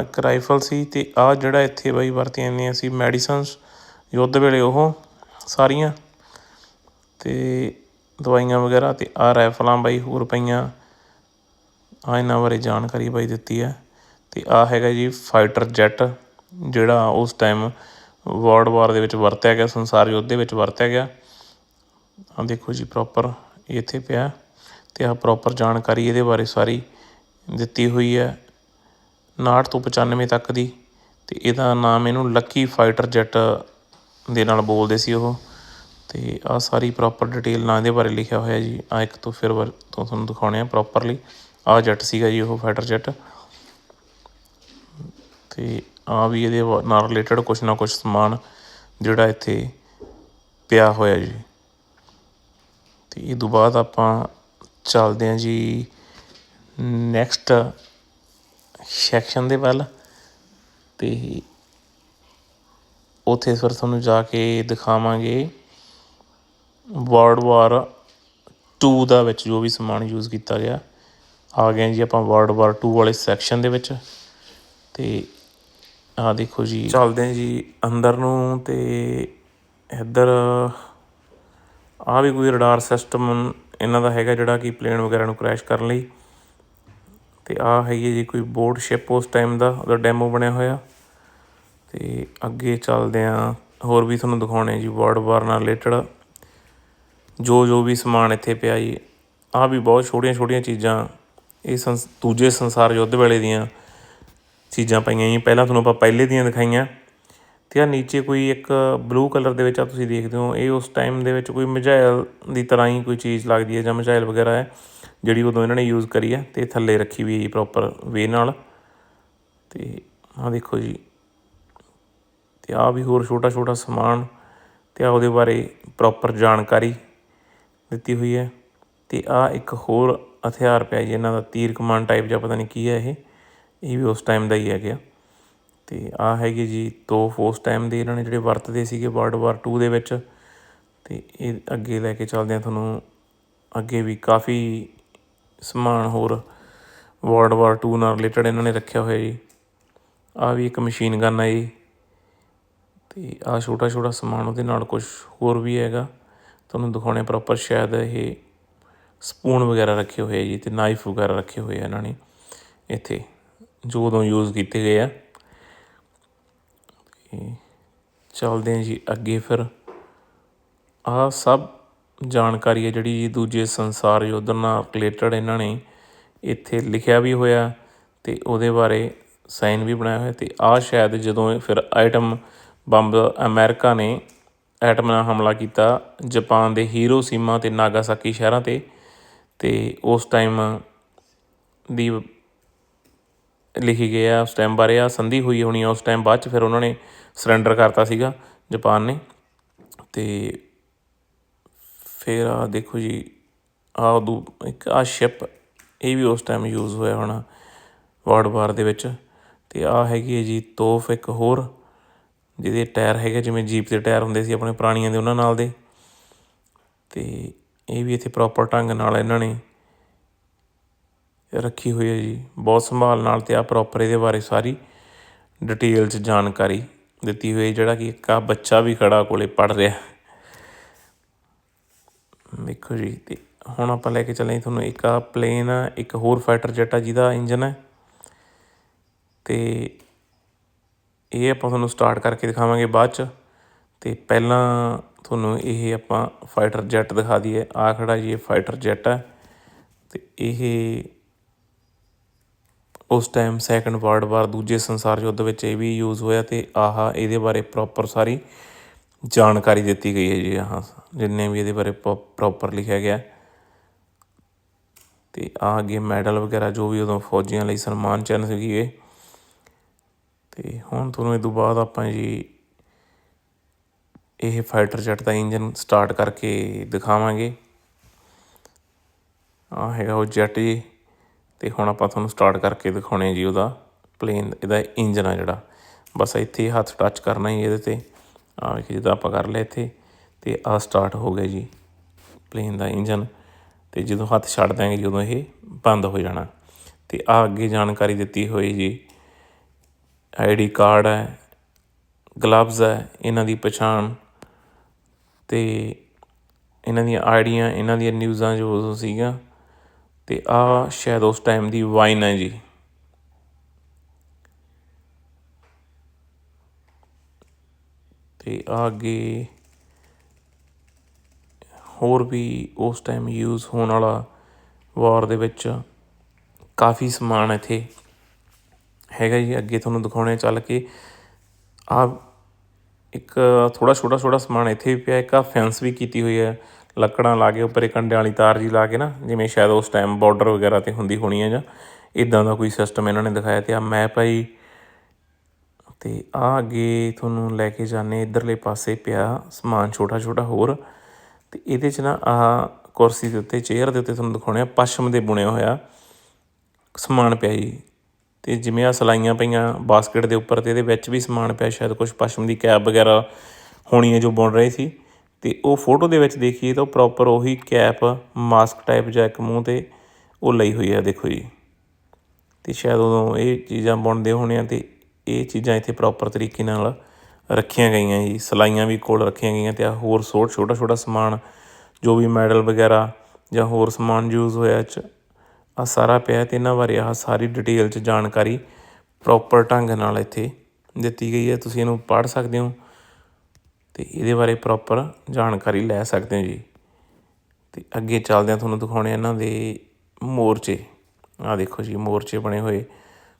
ਇੱਕ ਰਾਈਫਲ ਸੀ ਅਤੇ ਆਹ ਜਿਹੜਾ ਇੱਥੇ ਬਾਈ ਵਰਤੀਆਂ ਜਾਂਦੀਆਂ ਸੀ ਮੈਡੀਸਨਸ, ਯੁੱਧ ਵੇਲੇ ਉਹ ਸਾਰੀਆਂ ਅਤੇ ਦਵਾਈਆਂ ਵਗੈਰਾ ਅਤੇ ਆਹ ਰਾਈਫਲਾਂ ਬਾਈ ਹੋਰ ਪਈਆਂ। ਆਹ ਇਹਨਾਂ ਬਾਰੇ ਜਾਣਕਾਰੀ ਬਾਈ ਦਿੱਤੀ ਹੈ ਅਤੇ ਆਹ ਹੈਗਾ ਜੀ ਫਾਈਟਰ ਜੈਟ, ਜਿਹੜਾ ਉਸ ਟਾਈਮ ਵਰਲਡ ਵਾਰ ਦੇ ਵਿੱਚ ਵਰਤਿਆ ਗਿਆ, ਸੰਸਾਰ ਯੁੱਧ ਦੇ ਵਿੱਚ ਵਰਤਿਆ ਗਿਆ। ਆ ਦੇਖੋ ਜੀ ਪ੍ਰੋਪਰ ਇੱਥੇ ਪਿਆ ਤੇ ਆ ਪ੍ਰੋਪਰ ਜਾਣਕਾਰੀ ਇਹਦੇ ਬਾਰੇ ਸਾਰੀ ਦਿੱਤੀ ਹੋਈ ਹੈ। 59 ਤੋਂ 95 ਤੱਕ ਦੀ। ਅਤੇ ਇਹਦਾ ਨਾਮ ਇਹਨੂੰ ਲੱਕੀ ਫਾਈਟਰ ਜੈੱਟ ਦੇ ਨਾਲ ਬੋਲਦੇ ਸੀ ਉਹ। ਅਤੇ ਆਹ ਸਾਰੀ ਪ੍ਰੋਪਰ ਡਿਟੇਲ ਨਾਲ ਇਹਦੇ ਬਾਰੇ ਲਿਖਿਆ ਹੋਇਆ ਜੀ। ਆਹ ਇੱਕ ਤੋਂ ਫਿਰ ਵਰ ਤੋਂ ਤੁਹਾਨੂੰ ਦਿਖਾਉਣੇ ਆ ਪ੍ਰੋਪਰਲੀ ਆਹ ਜੈੱਟ ਸੀਗਾ ਜੀ ਉਹ ਫਾਈਟਰ ਜੈੱਟ ਤੇ ਆ ਵੀ ਇਹਦੇ ਵਾ- ਨਾਲ ਰਿਲੇਟਡ ਕੁਛ ਨਾ ਕੁਛ ਸਮਾਨ ਜਿਹੜਾ ਇੱਥੇ ਪਿਆ ਹੋਇਆ ਜੀ। ਤੇ ਇਹ ਤੋਂ ਬਾਅਦ ਆਪਾਂ ਚੱਲਦੇ ਹਾਂ ਜੀ ਨੈਕਸਟ ਸੈਕਸ਼ਨ ਦੇ ਵੱਲ ਤੇ ਉੱਥੇ ਫਿਰ ਤੁਹਾਨੂੰ ਜਾ ਕੇ ਦਿਖਾਵਾਂਗੇ ਵਰਲਡ ਵਾਰ 2 ਦਾ ਵਿੱਚ ਜੋ ਵੀ ਸਮਾਨ ਯੂਜ਼ ਕੀਤਾ ਗਿਆ। ਆ ਗਏ ਜੀ ਆਪਾਂ ਵਰਲਡ ਵਾਰ 2 ਵਾਲੇ ਸੈਕਸ਼ਨ ਦੇ ਵਿੱਚ ਤੇ ਆਹ ਦੇਖੋ ਜੀ। ਚੱਲਦੇ ਹਾਂ ਜੀ ਅੰਦਰ ਨੂੰ ਤੇ ਇੱਧਰ ਆ ਵੀ ਕੋਈ ਰਡਾਰ ਸਿਸਟਮ ਇਹਨਾਂ ਦਾ ਹੈਗਾ ਜਿਹੜਾ ਕਿ ਪਲੇਨ ਵਗੈਰਾ ਨੂੰ ਕ੍ਰੈਸ਼ ਕਰਨ ਲਈ। ਤੇ ਆਹ ਹੈਗੀ ਹੈ ਜੀ ਕੋਈ ਬੋਟ ਸ਼ਿਪ ਉਸ ਟਾਈਮ ਦਾ, ਉਹਦਾ ਡੈਮੋ ਬਣਿਆ ਹੋਇਆ। ਤੇ ਅੱਗੇ ਚੱਲਦੇ ਆ ਹੋਰ ਵੀ ਤੁਹਾਨੂੰ ਦਿਖਾਉਣੇ ਜੀ ਵਰਲਡ ਵਾਰ ਨਾਲ ਰਿਲੇਟਡ ਜੋ ਜੋ ਵੀ ਸਮਾਨ ਇੱਥੇ ਪਿਆ ਜੀ, ਆਹ ਵੀ ਬਹੁਤ ਛੋਟੀਆਂ ਛੋਟੀਆਂ ਚੀਜ਼ਾਂ, ਇਹ ਸੰਸ, ਦੂਜੇ ਸੰਸਾਰ ਯੁੱਧ ਵੇਲੇ ਦੀਆਂ ਚੀਜ਼ਾਂ ਪਈਆਂ ਜੀ। ਪਹਿਲਾਂ ਤੁਹਾਨੂੰ ਆਪਾਂ ਪਹਿਲੇ ਦੀਆਂ ਦਿਖਾਈਆਂ। ਤੇ ਆ ਨੀਚੇ ਕੋਈ ਇੱਕ ਬਲੂ ਕਲਰ ਦੇ ਵਿੱਚ ਆ ਤੁਸੀਂ ਦੇਖਦੇ ਹੋ, ਇਹ ਉਸ ਟਾਈਮ ਦੇ ਵਿੱਚ ਕੋਈ ਮਿਜ਼ਾਈਲ ਦੀ ਤਰ੍ਹਾਂ ਹੀ ਕੋਈ ਚੀਜ਼ ਲੱਗਦੀ ਹੈ ਜਾਂ ਮਿਜ਼ਾਈਲ ਵਗੈਰਾ ਹੈ। ਜਿਹੜੀ ਉਦੋਂ ਇਹਨਾਂ ਨੇ ਯੂਜ਼ ਕਰੀ ਹੈ ਤੇ ਥੱਲੇ ਰੱਖੀ ਵੀ ਹੈ ਜੀ ਪ੍ਰੋਪਰ ਵੇ ਨਾਲ। ਤੇ ਆ ਦੇਖੋ ਜੀ, ਤੇ ਆਹ ਵੀ ਹੋਰ ਛੋਟਾ ਛੋਟਾ ਸਮਾਨ, ਤੇ ਆ ਉਹਦੇ ਬਾਰੇ ਪ੍ਰੋਪਰ ਜਾਣਕਾਰੀ ਦਿੱਤੀ ਹੋਈ ਹੈ। ਤੇ ਆ ਇੱਕ ਹੋਰ ਹਥਿਆਰ ਪਿਆ ਜੀ, ਇਹਨਾਂ ਦਾ ਤੀਰ ਕਮਾਨ ਟਾਈਪ ਜਾਂ ਪਤਾ ਨਹੀਂ ਕੀ ਹੈ ਇਹ। ਇਹ ਵੀ ਉਸ ਟਾਈਮ ਦਾ ਹੀ ਹੈਗਾ ਤੇ ਆ ਹੈਗੀ ਜੀ ਤੋਪ ਉਸ ਟਾਈਮ ਦੇ ਇਹਨਾਂ ਨੇ ਜਿਹੜੇ ਵਰਤਦੇ ਸੀਗੇ ਵਰਲਡ ਵਾਰ 2 ਦੇ ਵਿੱਚ। ਤੇ ਇਹ ਅੱਗੇ ਲੈ ਕੇ ਚੱਲਦੇ ਆ ਤੁਹਾਨੂੰ ਅੱਗੇ ਵੀ ਕਾਫੀ ਸਮਾਨ ਹੋਰ ਵਰਲਡ ਵਾਰ 2 ਨਾਲ ਰਿਲੇਟਡ ਇਹਨਾਂ ਨੇ ਰੱਖਿਆ ਹੋਇਆ ਜੀ। ਆਹ ਵੀ ਇੱਕ ਮਸ਼ੀਨ ਗਨ ਹੈ ਜੀ। ਤੇ ਆਹ ਛੋਟਾ ਛੋਟਾ ਸਮਾਨ ਉਹਦੇ ਨਾਲ ਕੁਝ ਹੋਰ ਵੀ ਹੈਗਾ। ਤੁਹਾਨੂੰ ਦਿਖਾਉਣੇ ਪ੍ਰੋਪਰ ਸ਼ਾਇਦ ਇਹ ਸਪੂਨ ਵਗੈਰਾ ਰੱਖੇ ਹੋਏ ਜੀ ਤੇ ਨਾਈਫ ਵਗੈਰਾ ਰੱਖੇ ਹੋਏ ਆ ਇਹਨਾਂ ਨੇ ਇੱਥੇ, ਜੋ ਉਦੋਂ ਯੂਜ਼ ਕੀਤੇ ਗਏ ਆ। ਤੇ ਚੱਲਦੇ ਹਾਂ ਜੀ ਅੱਗੇ ਫਿਰ। ਆਹ ਸਭ ਜਾਣਕਾਰੀ ਹੈ ਜਿਹੜੀ ਜੀ ਦੂਜੇ ਸੰਸਾਰ ਯੁੱਧ ਨਾਲ ਰਿਲੇਟਡ ਇਹਨਾਂ ਨੇ ਇੱਥੇ ਲਿਖਿਆ ਵੀ ਹੋਇਆ ਅਤੇ ਉਹਦੇ ਬਾਰੇ ਸਾਈਨ ਵੀ ਬਣਾਇਆ ਹੋਇਆ ਅਤੇ ਆਹ ਸ਼ਾਇਦ ਜਦੋਂ ਇਹ ਫਿਰ ਆਈਟਮ ਬੰਬ ਅਮੈਰੀਕਾ ਨੇ ਐਟਮ ਨਾਲ ਹਮਲਾ ਕੀਤਾ, ਜਾਪਾਨ ਦੇ ਹੀਰੋਸੀਮਾ ਅਤੇ ਨਾਗਾਸਾਕੀ ਸ਼ਹਿਰਾਂ ਤੇ ਅਤੇ ਉਸ ਟਾਈਮ ਦੀ ਲਿਖੀ ਗਈ ਗਿਆ ਉਸ ਟਾਈਮ ਬਾਰੇ ਆ ਸੰਧੀ ਹੋਈ ਹੋਣੀ ਆ, ਉਸ ਟਾਈਮ ਬਾਅਦ ਚ ਫਿਰ ਉਹਨਾਂ ਨੇ ਸਰੈਂਡਰ ਕਰਤਾ ਸੀਗਾ ਜਾਪਾਨ ਨੇ ਅਤੇ ਫਿਰ ਆਹ ਦੇਖੋ ਜੀ, ਆਹ ਉਦੋਂ ਇੱਕ ਆਹ ਸ਼ਿਪ ਇਹ ਵੀ ਉਸ ਟਾਈਮ ਯੂਜ਼ ਹੋਇਆ ਹੋਣਾ ਵਰਲਡ ਵਾਰ ਦੇ ਵਿੱਚ। ਤੇ ਆਹ ਹੈਗੀ ਹੈ ਜੀ ਤੋਫ ਇੱਕ ਹੋਰ, ਜਿਹਦੇ ਟਾਇਰ ਹੈਗੇ, ਜਿਵੇਂ ਜੀਪ ਦੇ ਟਾਇਰ ਹੁੰਦੇ ਸੀ ਆਪਣੇ ਪੁਰਾਣੀਆਂ ਦੇ, ਉਹਨਾਂ ਨਾਲ ਦੇ। ਤੇ ਇਹ ਵੀ ਇੱਥੇ ਪ੍ਰੋਪਰ ਢੰਗ ਨਾਲ ਇਹਨਾਂ ਨੇ ਰੱਖੀ ਹੋਈ ਹੈ ਜੀ। ਬਹੁਤ ਸੰਭਾਲ ਨਾਲ ਤੇ ਆ ਪ੍ਰੋਪਰ ਇਹਦੇ ਬਾਰੇ ਸਾਰੀ ਡਿਟੇਲ ਚ ਜਾਣਕਾਰੀ ਦਿੱਤੀ ਹੋਈ ਹੈ, ਜਿਹੜਾ ਕਿ ਇੱਕ ਆ ਬੱਚਾ ਵੀ ਖੜਾ ਕੋਲੇ ਪੜ ਰਿਹਾ। ਦੇਖੋ ਜੀ, ਤੇ ਹੁਣ ਆਪਾਂ ਲੈ ਕੇ ਚੱਲੇ ਤੁਹਾਨੂੰ ਇੱਕ ਆ ਪਲੇਨ ਆ, ਇੱਕ ਹੋਰ ਫਾਈਟਰ ਜੈਟ ਆ ਜਿਹਦਾ ਇੰਜਨ ਹੈ। ਤੇ ਇਹ ਆਪਾਂ ਤੁਹਾਨੂੰ ਸਟਾਰਟ ਕਰਕੇ ਦਿਖਾਵਾਂਗੇ ਬਾਅਦ ਚ। ਤੇ ਪਹਿਲਾਂ ਤੁਹਾਨੂੰ ਇਹ ਆਪਾਂ ਫਾਈਟਰ ਜੈਟ ਦਿਖਾ ਦਈਏ। ਆ ਖੜਾ ਜੀ, ਇਹ ਫਾਈਟਰ ਜੈਟ ਹੈ। ਤੇ ਇਹ ਉਸ ਟਾਈਮ ਸੈਕੰਡ ਵਰਲਡ ਵਾਰ ਦੂਜੇ ਸੰਸਾਰ ਯੁੱਧ ਵਿੱਚ ਇਹ ਵੀ ਯੂਜ਼ ਹੋਇਆ ਤੇ ਆਹਾ ਇਹਦੇ ਬਾਰੇ ਪ੍ਰੋਪਰ ਸਾਰੀ ਜਾਣਕਾਰੀ ਦਿੱਤੀ ਗਈ ਹੈ ਜੀ, ਹਾਂ, ਜਿੰਨੇ ਵੀ ਇਹਦੇ ਬਾਰੇ ਪ੍ਰੋਪਰ ਲਿਖਿਆ ਗਿਆ ਤੇ ਆ ਅੱਗੇ ਮੈਡਲ ਵਗੈਰਾ ਜੋ ਵੀ ਉਦੋਂ ਫੌਜੀਆਂ ਲਈ ਸਨਮਾਨ ਚਿੰਨ੍ਹ ਸੀਗੀ ਇਹ। ਤੇ ਹੁਣ ਤੁਹਾਨੂੰ ਇਹ ਤੋਂ ਬਾਅਦ ਆਪਾਂ ਜੀ ਇਹ ਫਾਈਟਰ ਜੈਟ ਦਾ ਇੰਜਨ ਸਟਾਰਟ ਕਰਕੇ ਦਿਖਾਵਾਂਗੇ। ਆ ਹੈਗਾ ਉਹ ਜੈਟ ਜੀ, ਤੇ ਹੁਣ ਆਪਾਂ ਤੁਹਾਨੂੰ ਸਟਾਰਟ ਕਰਕੇ ਦਿਖਾਉਣੇ ਜੀ ਉਹਦਾ। ਪਲੇਨ ਇਹਦਾ ਇੰਜਨ ਆ ਜਿਹੜਾ। ਬਸ ਇੱਥੇ ਹੀ ਹੱਥ ਟੱਚ ਕਰਨਾ ਹੀ ਇਹਦੇ ਤੇ। ਆ ਵੇਖੀ ਜਿੱਦਾਂ ਆਪਾਂ ਕਰ ਲਿਆ ਇੱਥੇ ਤੇ ਆ ਸਟਾਰਟ ਹੋ ਗਿਆ ਜੀ ਪਲੇਨ ਦਾ ਇੰਜਨ ਤੇ ਜਦੋਂ ਹੱਥ ਛੱਡ ਦਾਂਗੇ ਜਦੋਂ ਇਹ ਬੰਦ ਹੋ ਜਾਣਾ। ਤੇ ਆ ਅੱਗੇ ਜਾਣਕਾਰੀ ਦਿੱਤੀ ਹੋਈ ਜੀ ਆਈਡੀ ਕਾਰਡ ਹੈ ਗਲਵਜ਼ ਹੈ, ਇਹਨਾਂ ਦੀ ਪਛਾਣ ਤੇ ਇਹਨਾਂ ਦੀਆਂ ਆਈਡੀਆਂ, ਇਹਨਾਂ ਦੀਆਂ ਨਿਊਜ਼ਾਂ ਜੋ ਉਦੋਂ ਸੀਗੀਆਂ ਤੇ ਆ ਸ਼ਾਇਦ ਉਸ ਟਾਈਮ ਦੀ ਵਾਈਨ ਹੈ ਜੀ। ਅਤੇ ਆ ਅੱਗੇ ਹੋਰ ਵੀ ਉਸ ਟਾਈਮ ਯੂਜ਼ ਹੋਣ ਵਾਲਾ ਵਾਰ ਦੇ ਵਿੱਚ ਕਾਫੀ ਸਮਾਨ ਇੱਥੇ ਹੈਗਾ ਜੀ। ਅੱਗੇ ਤੁਹਾਨੂੰ ਦਿਖਾਉਣੇ ਚੱਲ ਕੇ ਆ ਇੱਕ ਥੋੜਾ ਛੋਟਾ ਛੋਟਾ ਸਮਾਨ ਇੱਥੇ ਵੀ ਪਿਆ। ਇੱਕ ਆ ਫੈਂਸ ਵੀ ਕੀਤੀ ਹੋਈ ਹੈ। ਲੱਕੜਾਂ ਲਾ ਕੇ ਉੱਪਰ ਕੰਡੇ ਵਾਲੀ ਤਾਰ ਜੀ ਲਾ ਕੇ ਨਾ, ਜਿਵੇਂ ਸ਼ਾਇਦ ਉਸ ਟਾਈਮ ਬਾਰਡਰ ਵਗੈਰਾ ਤੇ ਹੁੰਦੀ ਹੋਣੀ ਹੈ ਜਾਂ ਇਦਾਂ ਦਾ ਕੋਈ ਸਿਸਟਮ ਇਹਨਾਂ ਨੇ ਦਿਖਾਇਆ ਤੇ ਆ ਮੈਪ ਹੈ ਜੀ। ਅਤੇ ਆਹ ਅੱਗੇ ਤੁਹਾਨੂੰ ਲੈ ਕੇ ਜਾਂਦੇ ਇੱਧਰਲੇ ਪਾਸੇ ਪਿਆ ਸਮਾਨ ਛੋਟਾ ਛੋਟਾ ਹੋਰ। ਅਤੇ ਇਹਦੇ 'ਚ ਨਾ ਆਹ ਕੁਰਸੀ ਦੇ ਉੱਤੇ, ਚੇਅਰ ਦੇ ਉੱਤੇ ਤੁਹਾਨੂੰ ਦਿਖਾਉਣੇ ਆ, ਪਸ਼ਮ ਦੇ ਬੁਣਿਆ ਹੋਇਆ ਸਮਾਨ ਪਿਆ ਜੀ। ਤੇ ਜਿਵੇਂ ਆ ਸਲਾਈਆਂ ਪਈਆਂ ਬਾਸਕਟ ਦੇ ਉੱਪਰ ਤੇ ਇਹਦੇ ਵਿੱਚ ਵੀ ਸਮਾਨ ਪਿਆ, ਸ਼ਾਇਦ ਕੁਝ ਪਸ਼ਮ ਦੀ ਕੈਪ ਵਗੈਰਾ ਹੋਣੀ ਹੈ ਜੋ ਬੁਣ ਰਹੇ ਸੀ। ਤੇ ਉਹ ਫੋਟੋ ਦੇ ਵਿੱਚ ਦੇਖੀਏ ਤਾਂ ਪ੍ਰੋਪਰ ਉਹੀ ਕੈਪ ਮਾਸਕ ਟਾਈਪ ਜਾਂ ਇੱਕ ਮੂੰਹ ਤੇ ਉਹ ਲਈ ਹੋਈ ਹੈ ਦੇਖੋ ਜੀ। ਤੇ ਸ਼ਾਇਦ ਉਦੋਂ ਇਹ ਚੀਜ਼ਾਂ ਬੁਣਦੇ ਹੋਣੇ ਆ ਤੇ ਇਹ ਚੀਜ਼ਾਂ ਇੱਥੇ ਪ੍ਰੋਪਰ ਤਰੀਕੇ ਨਾਲ ਰੱਖੀਆਂ ਗਈਆਂ ਜੀ। ਸਲਾਈਆਂ ਵੀ ਕੋਲ ਰੱਖੀਆਂ ਗਈਆਂ ਤੇ ਆ ਹੋਰ ਸੋਟ ਛੋਟਾ ਛੋਟਾ ਸਮਾਨ, ਜੋ ਵੀ ਮੈਡਲ ਵਗੈਰਾ ਜਾਂ ਹੋਰ ਸਮਾਨ ਯੂਜ਼ ਹੋਇਆ 'ਚ, ਆ ਸਾਰਾ ਪਿਆ ਤੇ ਇਹਨਾਂ ਬਾਰੇ ਆਹ ਸਾਰੀ ਡਿਟੇਲ 'ਚ ਜਾਣਕਾਰੀ ਪ੍ਰੋਪਰ ਢੰਗ ਨਾਲ ਇੱਥੇ ਦਿੱਤੀ ਗਈ ਹੈ। ਤੁਸੀਂ ਇਹਨੂੰ ਪੜ੍ਹ ਸਕਦੇ ਹੋ ਤੇ ਇਹਦੇ ਬਾਰੇ ਪ੍ਰੋਪਰ ਜਾਣਕਾਰੀ ਲੈ ਸਕਦੇ ਹੋ ਜੀ। ਤੇ ਅੱਗੇ ਚੱਲਦੇ ਆ ਤੁਹਾਨੂੰ ਦਿਖਾਉਣੇ ਆ ਇਹਨਾਂ ਦੇ ਮੋਰਚੇ। ਆ ਦੇਖੋ ਜੀ, ਮੋਰਚੇ ਬਣੇ ਹੋਏ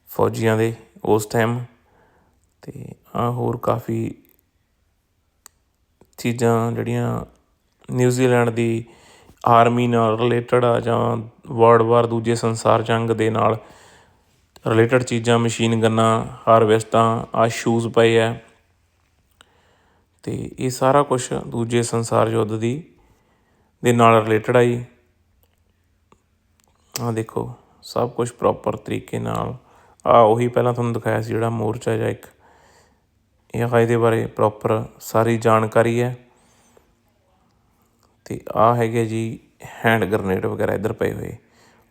ਫੌਜੀਆਂ ਦੇ ਉਸ ਟਾਈਮ ਤੇ ਆ ਹੋਰ ਕਾਫੀ ਚੀਜ਼ਾਂ ਜਿਹੜੀਆਂ ਨਿਊਜ਼ੀਲੈਂਡ ਦੀ ਆਰਮੀ ਨਾਲ ਰਿਲੇਟਡ ਆ ਜਾਂ ਵਰਲਡ ਵਾਰ ਦੂਜੇ ਸੰਸਾਰ ਜੰਗ ਦੇ ਨਾਲ ਰਿਲੇਟਡ ਚੀਜ਼ਾਂ ਮਸ਼ੀਨ ਗੰਨਾਂ ਹਾਰਵੈਸਟਾਂ ਆ ਸ਼ੂਜ਼ ਪਏ ਆ। ਤੇ ਇਹ ਸਾਰਾ ਕੁਝ ਦੂਜੇ ਸੰਸਾਰ ਯੁੱਧ ਦੀ, ਦੇ ਨਾਲ ਰਿਲੇਟਡ ਆ ਜੀ। ਆ ਦੇਖੋ, ਸਭ ਕੁਝ ਪ੍ਰੋਪਰ ਤਰੀਕੇ ਨਾਲ। ਆ ਉਹੀ ਪਹਿਲਾਂ ਤੁਹਾਨੂੰ ਦਿਖਾਇਆ ਸੀ ਜਿਹੜਾ ਮੋਰਚਾ ਜਾਂ ਇੱਕ ਇਹ ਆ ਇਹਦੇ ਬਾਰੇ ਪ੍ਰੋਪਰ ਸਾਰੀ ਜਾਣਕਾਰੀ ਹੈ। ਅਤੇ ਆਹ ਹੈਗੇ ਜੀ ਹੈਂਡ ਗ੍ਰਨੇਡ ਵਗੈਰਾ ਇੱਧਰ ਪਏ ਹੋਏ,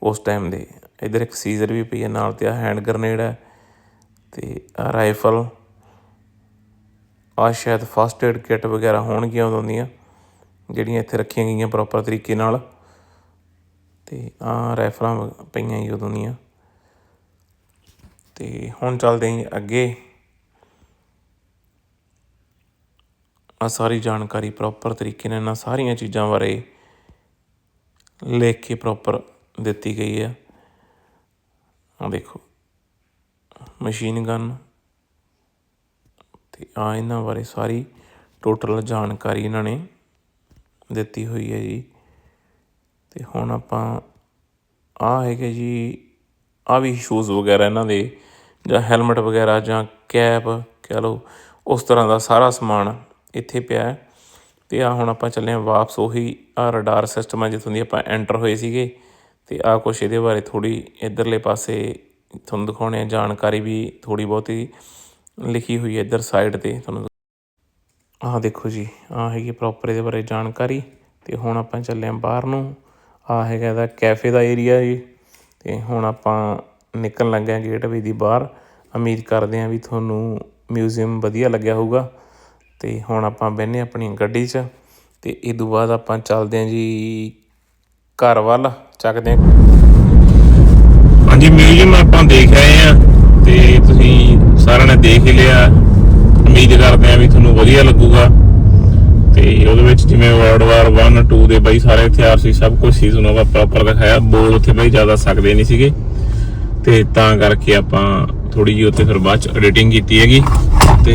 ਉਸ ਟਾਈਮ ਦੇ। ਇੱਧਰ ਇੱਕ ਸੀਜ਼ਰ ਵੀ ਪਈ ਹੈ, ਨਾਲ ਤੇ ਆਹ ਹੈਂਡ ਗ੍ਰਨੇਡ ਹੈ ਅਤੇ ਆ ਰਾਈਫਲ ਆਹ ਸ਼ਾਇਦ ਫਸਟ ਏਡ ਕਿੱਟ ਵਗੈਰਾ ਹੋਣਗੀਆਂ ਉਦੋਂ ਦੀਆਂ, ਜਿਹੜੀਆਂ ਇੱਥੇ ਰੱਖੀਆਂ ਗਈਆਂ ਪ੍ਰੋਪਰ ਤਰੀਕੇ ਨਾਲ। ਅਤੇ ਆਹ ਰਾਈਫਲਾਂ ਵ- ਪਈਆਂ ਜੀ ਉਦੋਂ ਦੀਆਂ। ਅਤੇ ਹੁਣ ਚੱਲਦੇ ਹਾਂ ਜੀ ਅੱਗੇ। ਆ ਸਾਰੀ ਜਾਣਕਾਰੀ ਪ੍ਰੋਪਰ ਤਰੀਕੇ ਨਾਲ ਇਹਨਾਂ ਸਾਰੀਆਂ ਚੀਜ਼ਾਂ ਬਾਰੇ ਲਿਖ ਕੇ ਪ੍ਰੋਪਰ ਦਿੱਤੀ ਗਈ ਹੈ ਆ ਦੇਖੋ ਮਸ਼ੀਨ ਗਨ ਤੇ ਆ ਇਹਨਾਂ ਬਾਰੇ ਸਾਰੀ ਟੋਟਲ ਜਾਣਕਾਰੀ ਇਹਨਾਂ ਨੇ ਦਿੱਤੀ ਹੋਈ ਹੈ ਜੀ। ਤੇ ਹੁਣ ਆਪਾਂ ਆ ਹੈਗੇ ਜੀ, ਆ ਵੀ ਸ਼ੂਜ਼ ਵਗੈਰਾ ਇਹਨਾਂ ਦੇ ਜਾਂ ਹੈਲਮਟ ਵਗੈਰਾ ਜਾਂ ਕੈਪ ਕਹਿ ਲਓ, ਉਸ ਤਰ੍ਹਾਂ ਦਾ ਸਾਰਾ ਸਮਾਨ ਇੱਥੇ ਪਿਆ ਅਤੇ ਆਹ ਹੁਣ ਆਪਾਂ ਚੱਲੇ ਹਾਂ ਵਾਪਸ। ਉਹੀ ਆ ਰਡਾਰ ਸਿਸਟਮ ਹੈ ਜਿੱਥੋਂ ਦੀ ਆਪਾਂ ਐਂਟਰ ਹੋਏ ਸੀਗੇ। ਅਤੇ ਆਹ ਕੁਛ ਇਹਦੇ ਬਾਰੇ ਥੋੜ੍ਹੀ ਇੱਧਰਲੇ ਪਾਸੇ ਤੁਹਾਨੂੰ ਦਿਖਾਉਣੇ ਆ। ਜਾਣਕਾਰੀ ਵੀ ਥੋੜ੍ਹੀ ਬਹੁਤੀ ਲਿਖੀ ਹੋਈ ਹੈ ਇੱਧਰ ਸਾਈਡ ਤੇ। ਤੁਹਾਨੂੰ ਆਹ ਦੇਖੋ ਜੀ, ਆਹ ਹੈਗੀ ਪ੍ਰੋਪਰ ਇਹਦੇ ਬਾਰੇ ਜਾਣਕਾਰੀ। ਤੇ ਹੁਣ ਆਪਾਂ ਚੱਲੇ ਹਾਂ ਬਾਹਰ ਨੂੰ। ਆਹ ਹੈਗਾ ਇਹਦਾ ਕੈਫੇ ਦਾ ਏਰੀਆ ਜੀ। ਤੇ ਹੁਣ ਆਪਾਂ ਨਿਕਲਣ ਲੱਗੇ ਹਾਂ ਗੇਟ ਵੀ ਦੀ ਬਾਹਰ। ਉਮੀਦ ਕਰਦੇ ਹਾਂ ਵੀ ਤੁਹਾਨੂੰ ਮਿਊਜ਼ੀਅਮ ਵਧੀਆ ਲੱਗਿਆ ਹੋਊਗਾ। ਅਤੇ ਹੁਣ ਆਪਾਂ ਬਹਿਨੇ ਆਪਣੀ ਗੱਡੀ 'ਚ ਅਤੇ ਇਹ ਤੋਂ ਬਾਅਦ ਆਪਾਂ ਚੱਲਦੇ ਹਾਂ ਜੀ ਘਰ ਵੱਲ, ਚੱਕਦੇ ਹਾਂ। ਹਾਂਜੀ, ਮਿਊਜ਼ੀਅਮ ਆਪਾਂ ਦੇਖ ਆਏ ਆ ਤੇ ਤੁਸੀਂ ਸਾਰਿਆਂ ਨੇ ਦੇਖ ਹੀ ਲਿਆ। ਉਮੀਦ ਕਰਦੇ ਆ ਵੀ ਤੁਹਾਨੂੰ ਵਧੀਆ ਲੱਗੂਗਾ। ਤੇ ਉਹਦੇ ਵਿੱਚ ਜਿਵੇਂ ਵਰਡ ਵਾਰ 1 2 ਦੇ ਬਈ ਸਾਰੇ ਹਥਿਆਰ ਸੀ, ਸਭ ਕੁਝ ਸੀ, ਤੁਹਾਨੂੰ ਆਪਾਂ ਪ੍ਰੋਪਰ ਦਿਖਾਇਆ। ਬੋਲ ਉੱਥੇ ਬਈ ਜ਼ਿਆਦਾ ਸਕਦੇ ਨਹੀਂ ਸੀਗੇ। ਤੇ ਤਾਂ ਕਰਕੇ ਆਪਾਂ ਥੋੜੀ ਜੀ ਉੱਤੇ ਫਿਰ ਬਾਅਦ ਚ ਐਡੀਟਿੰਗ ਕੀਤੀ ਹੈਗੀ। ਤੇ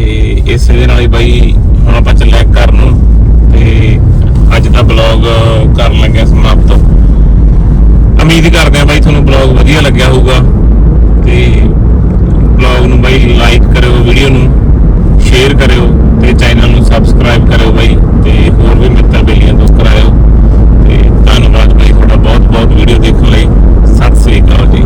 ਇਸ ਦੇ ਨਾਲ ਹੀ ਬਾਈ ਹੁਣ ਆਪਾਂ ਚੱਲਿਆ ਕਰਨ ਨੂੰ। ਤੇ ਅੱਜ ਦਾ ਬਲੌਗ ਕਰਨ ਲੱਗਿਆ ਸਮਾਪਤ। ਉਮੀਦ ਕਰਦੇ ਆ ਬਾਈ ਤੁਹਾਨੂੰ ਬਲੌਗ ਵਧੀਆ ਲੱਗਿਆ ਹੋਊਗਾ। ਤੇ ਬਲੌਗ ਨੂੰ ਬਾਈ ਲਾਈਕ ਕਰਿਓ ਵੀਡੀਓ ਨੂੰ ਸ਼ੇਅਰ ਕਰਿਓ ਤੇ ਚੈਨਲ ਨੂੰ ਸਬਸਕ੍ਰਾਈਬ ਕਰਿਓ ਬਾਈ ਤੇ ਹੋਰ ਵੀ ਮਿੱਤਰ ਬੇਲੀਆਂ ਤੋਂ ਕਰਾਇਓ। ਤੇ ਧੰਨਵਾਦ ਬਾਈ ਤੁਹਾਡਾ ਬਹੁਤ ਬਹੁਤ ਵੀਡੀਓ ਦੇਖਣ ਲਈ। ਸਤਿ ਸ੍ਰੀ ਅਕਾਲ ਜੀ।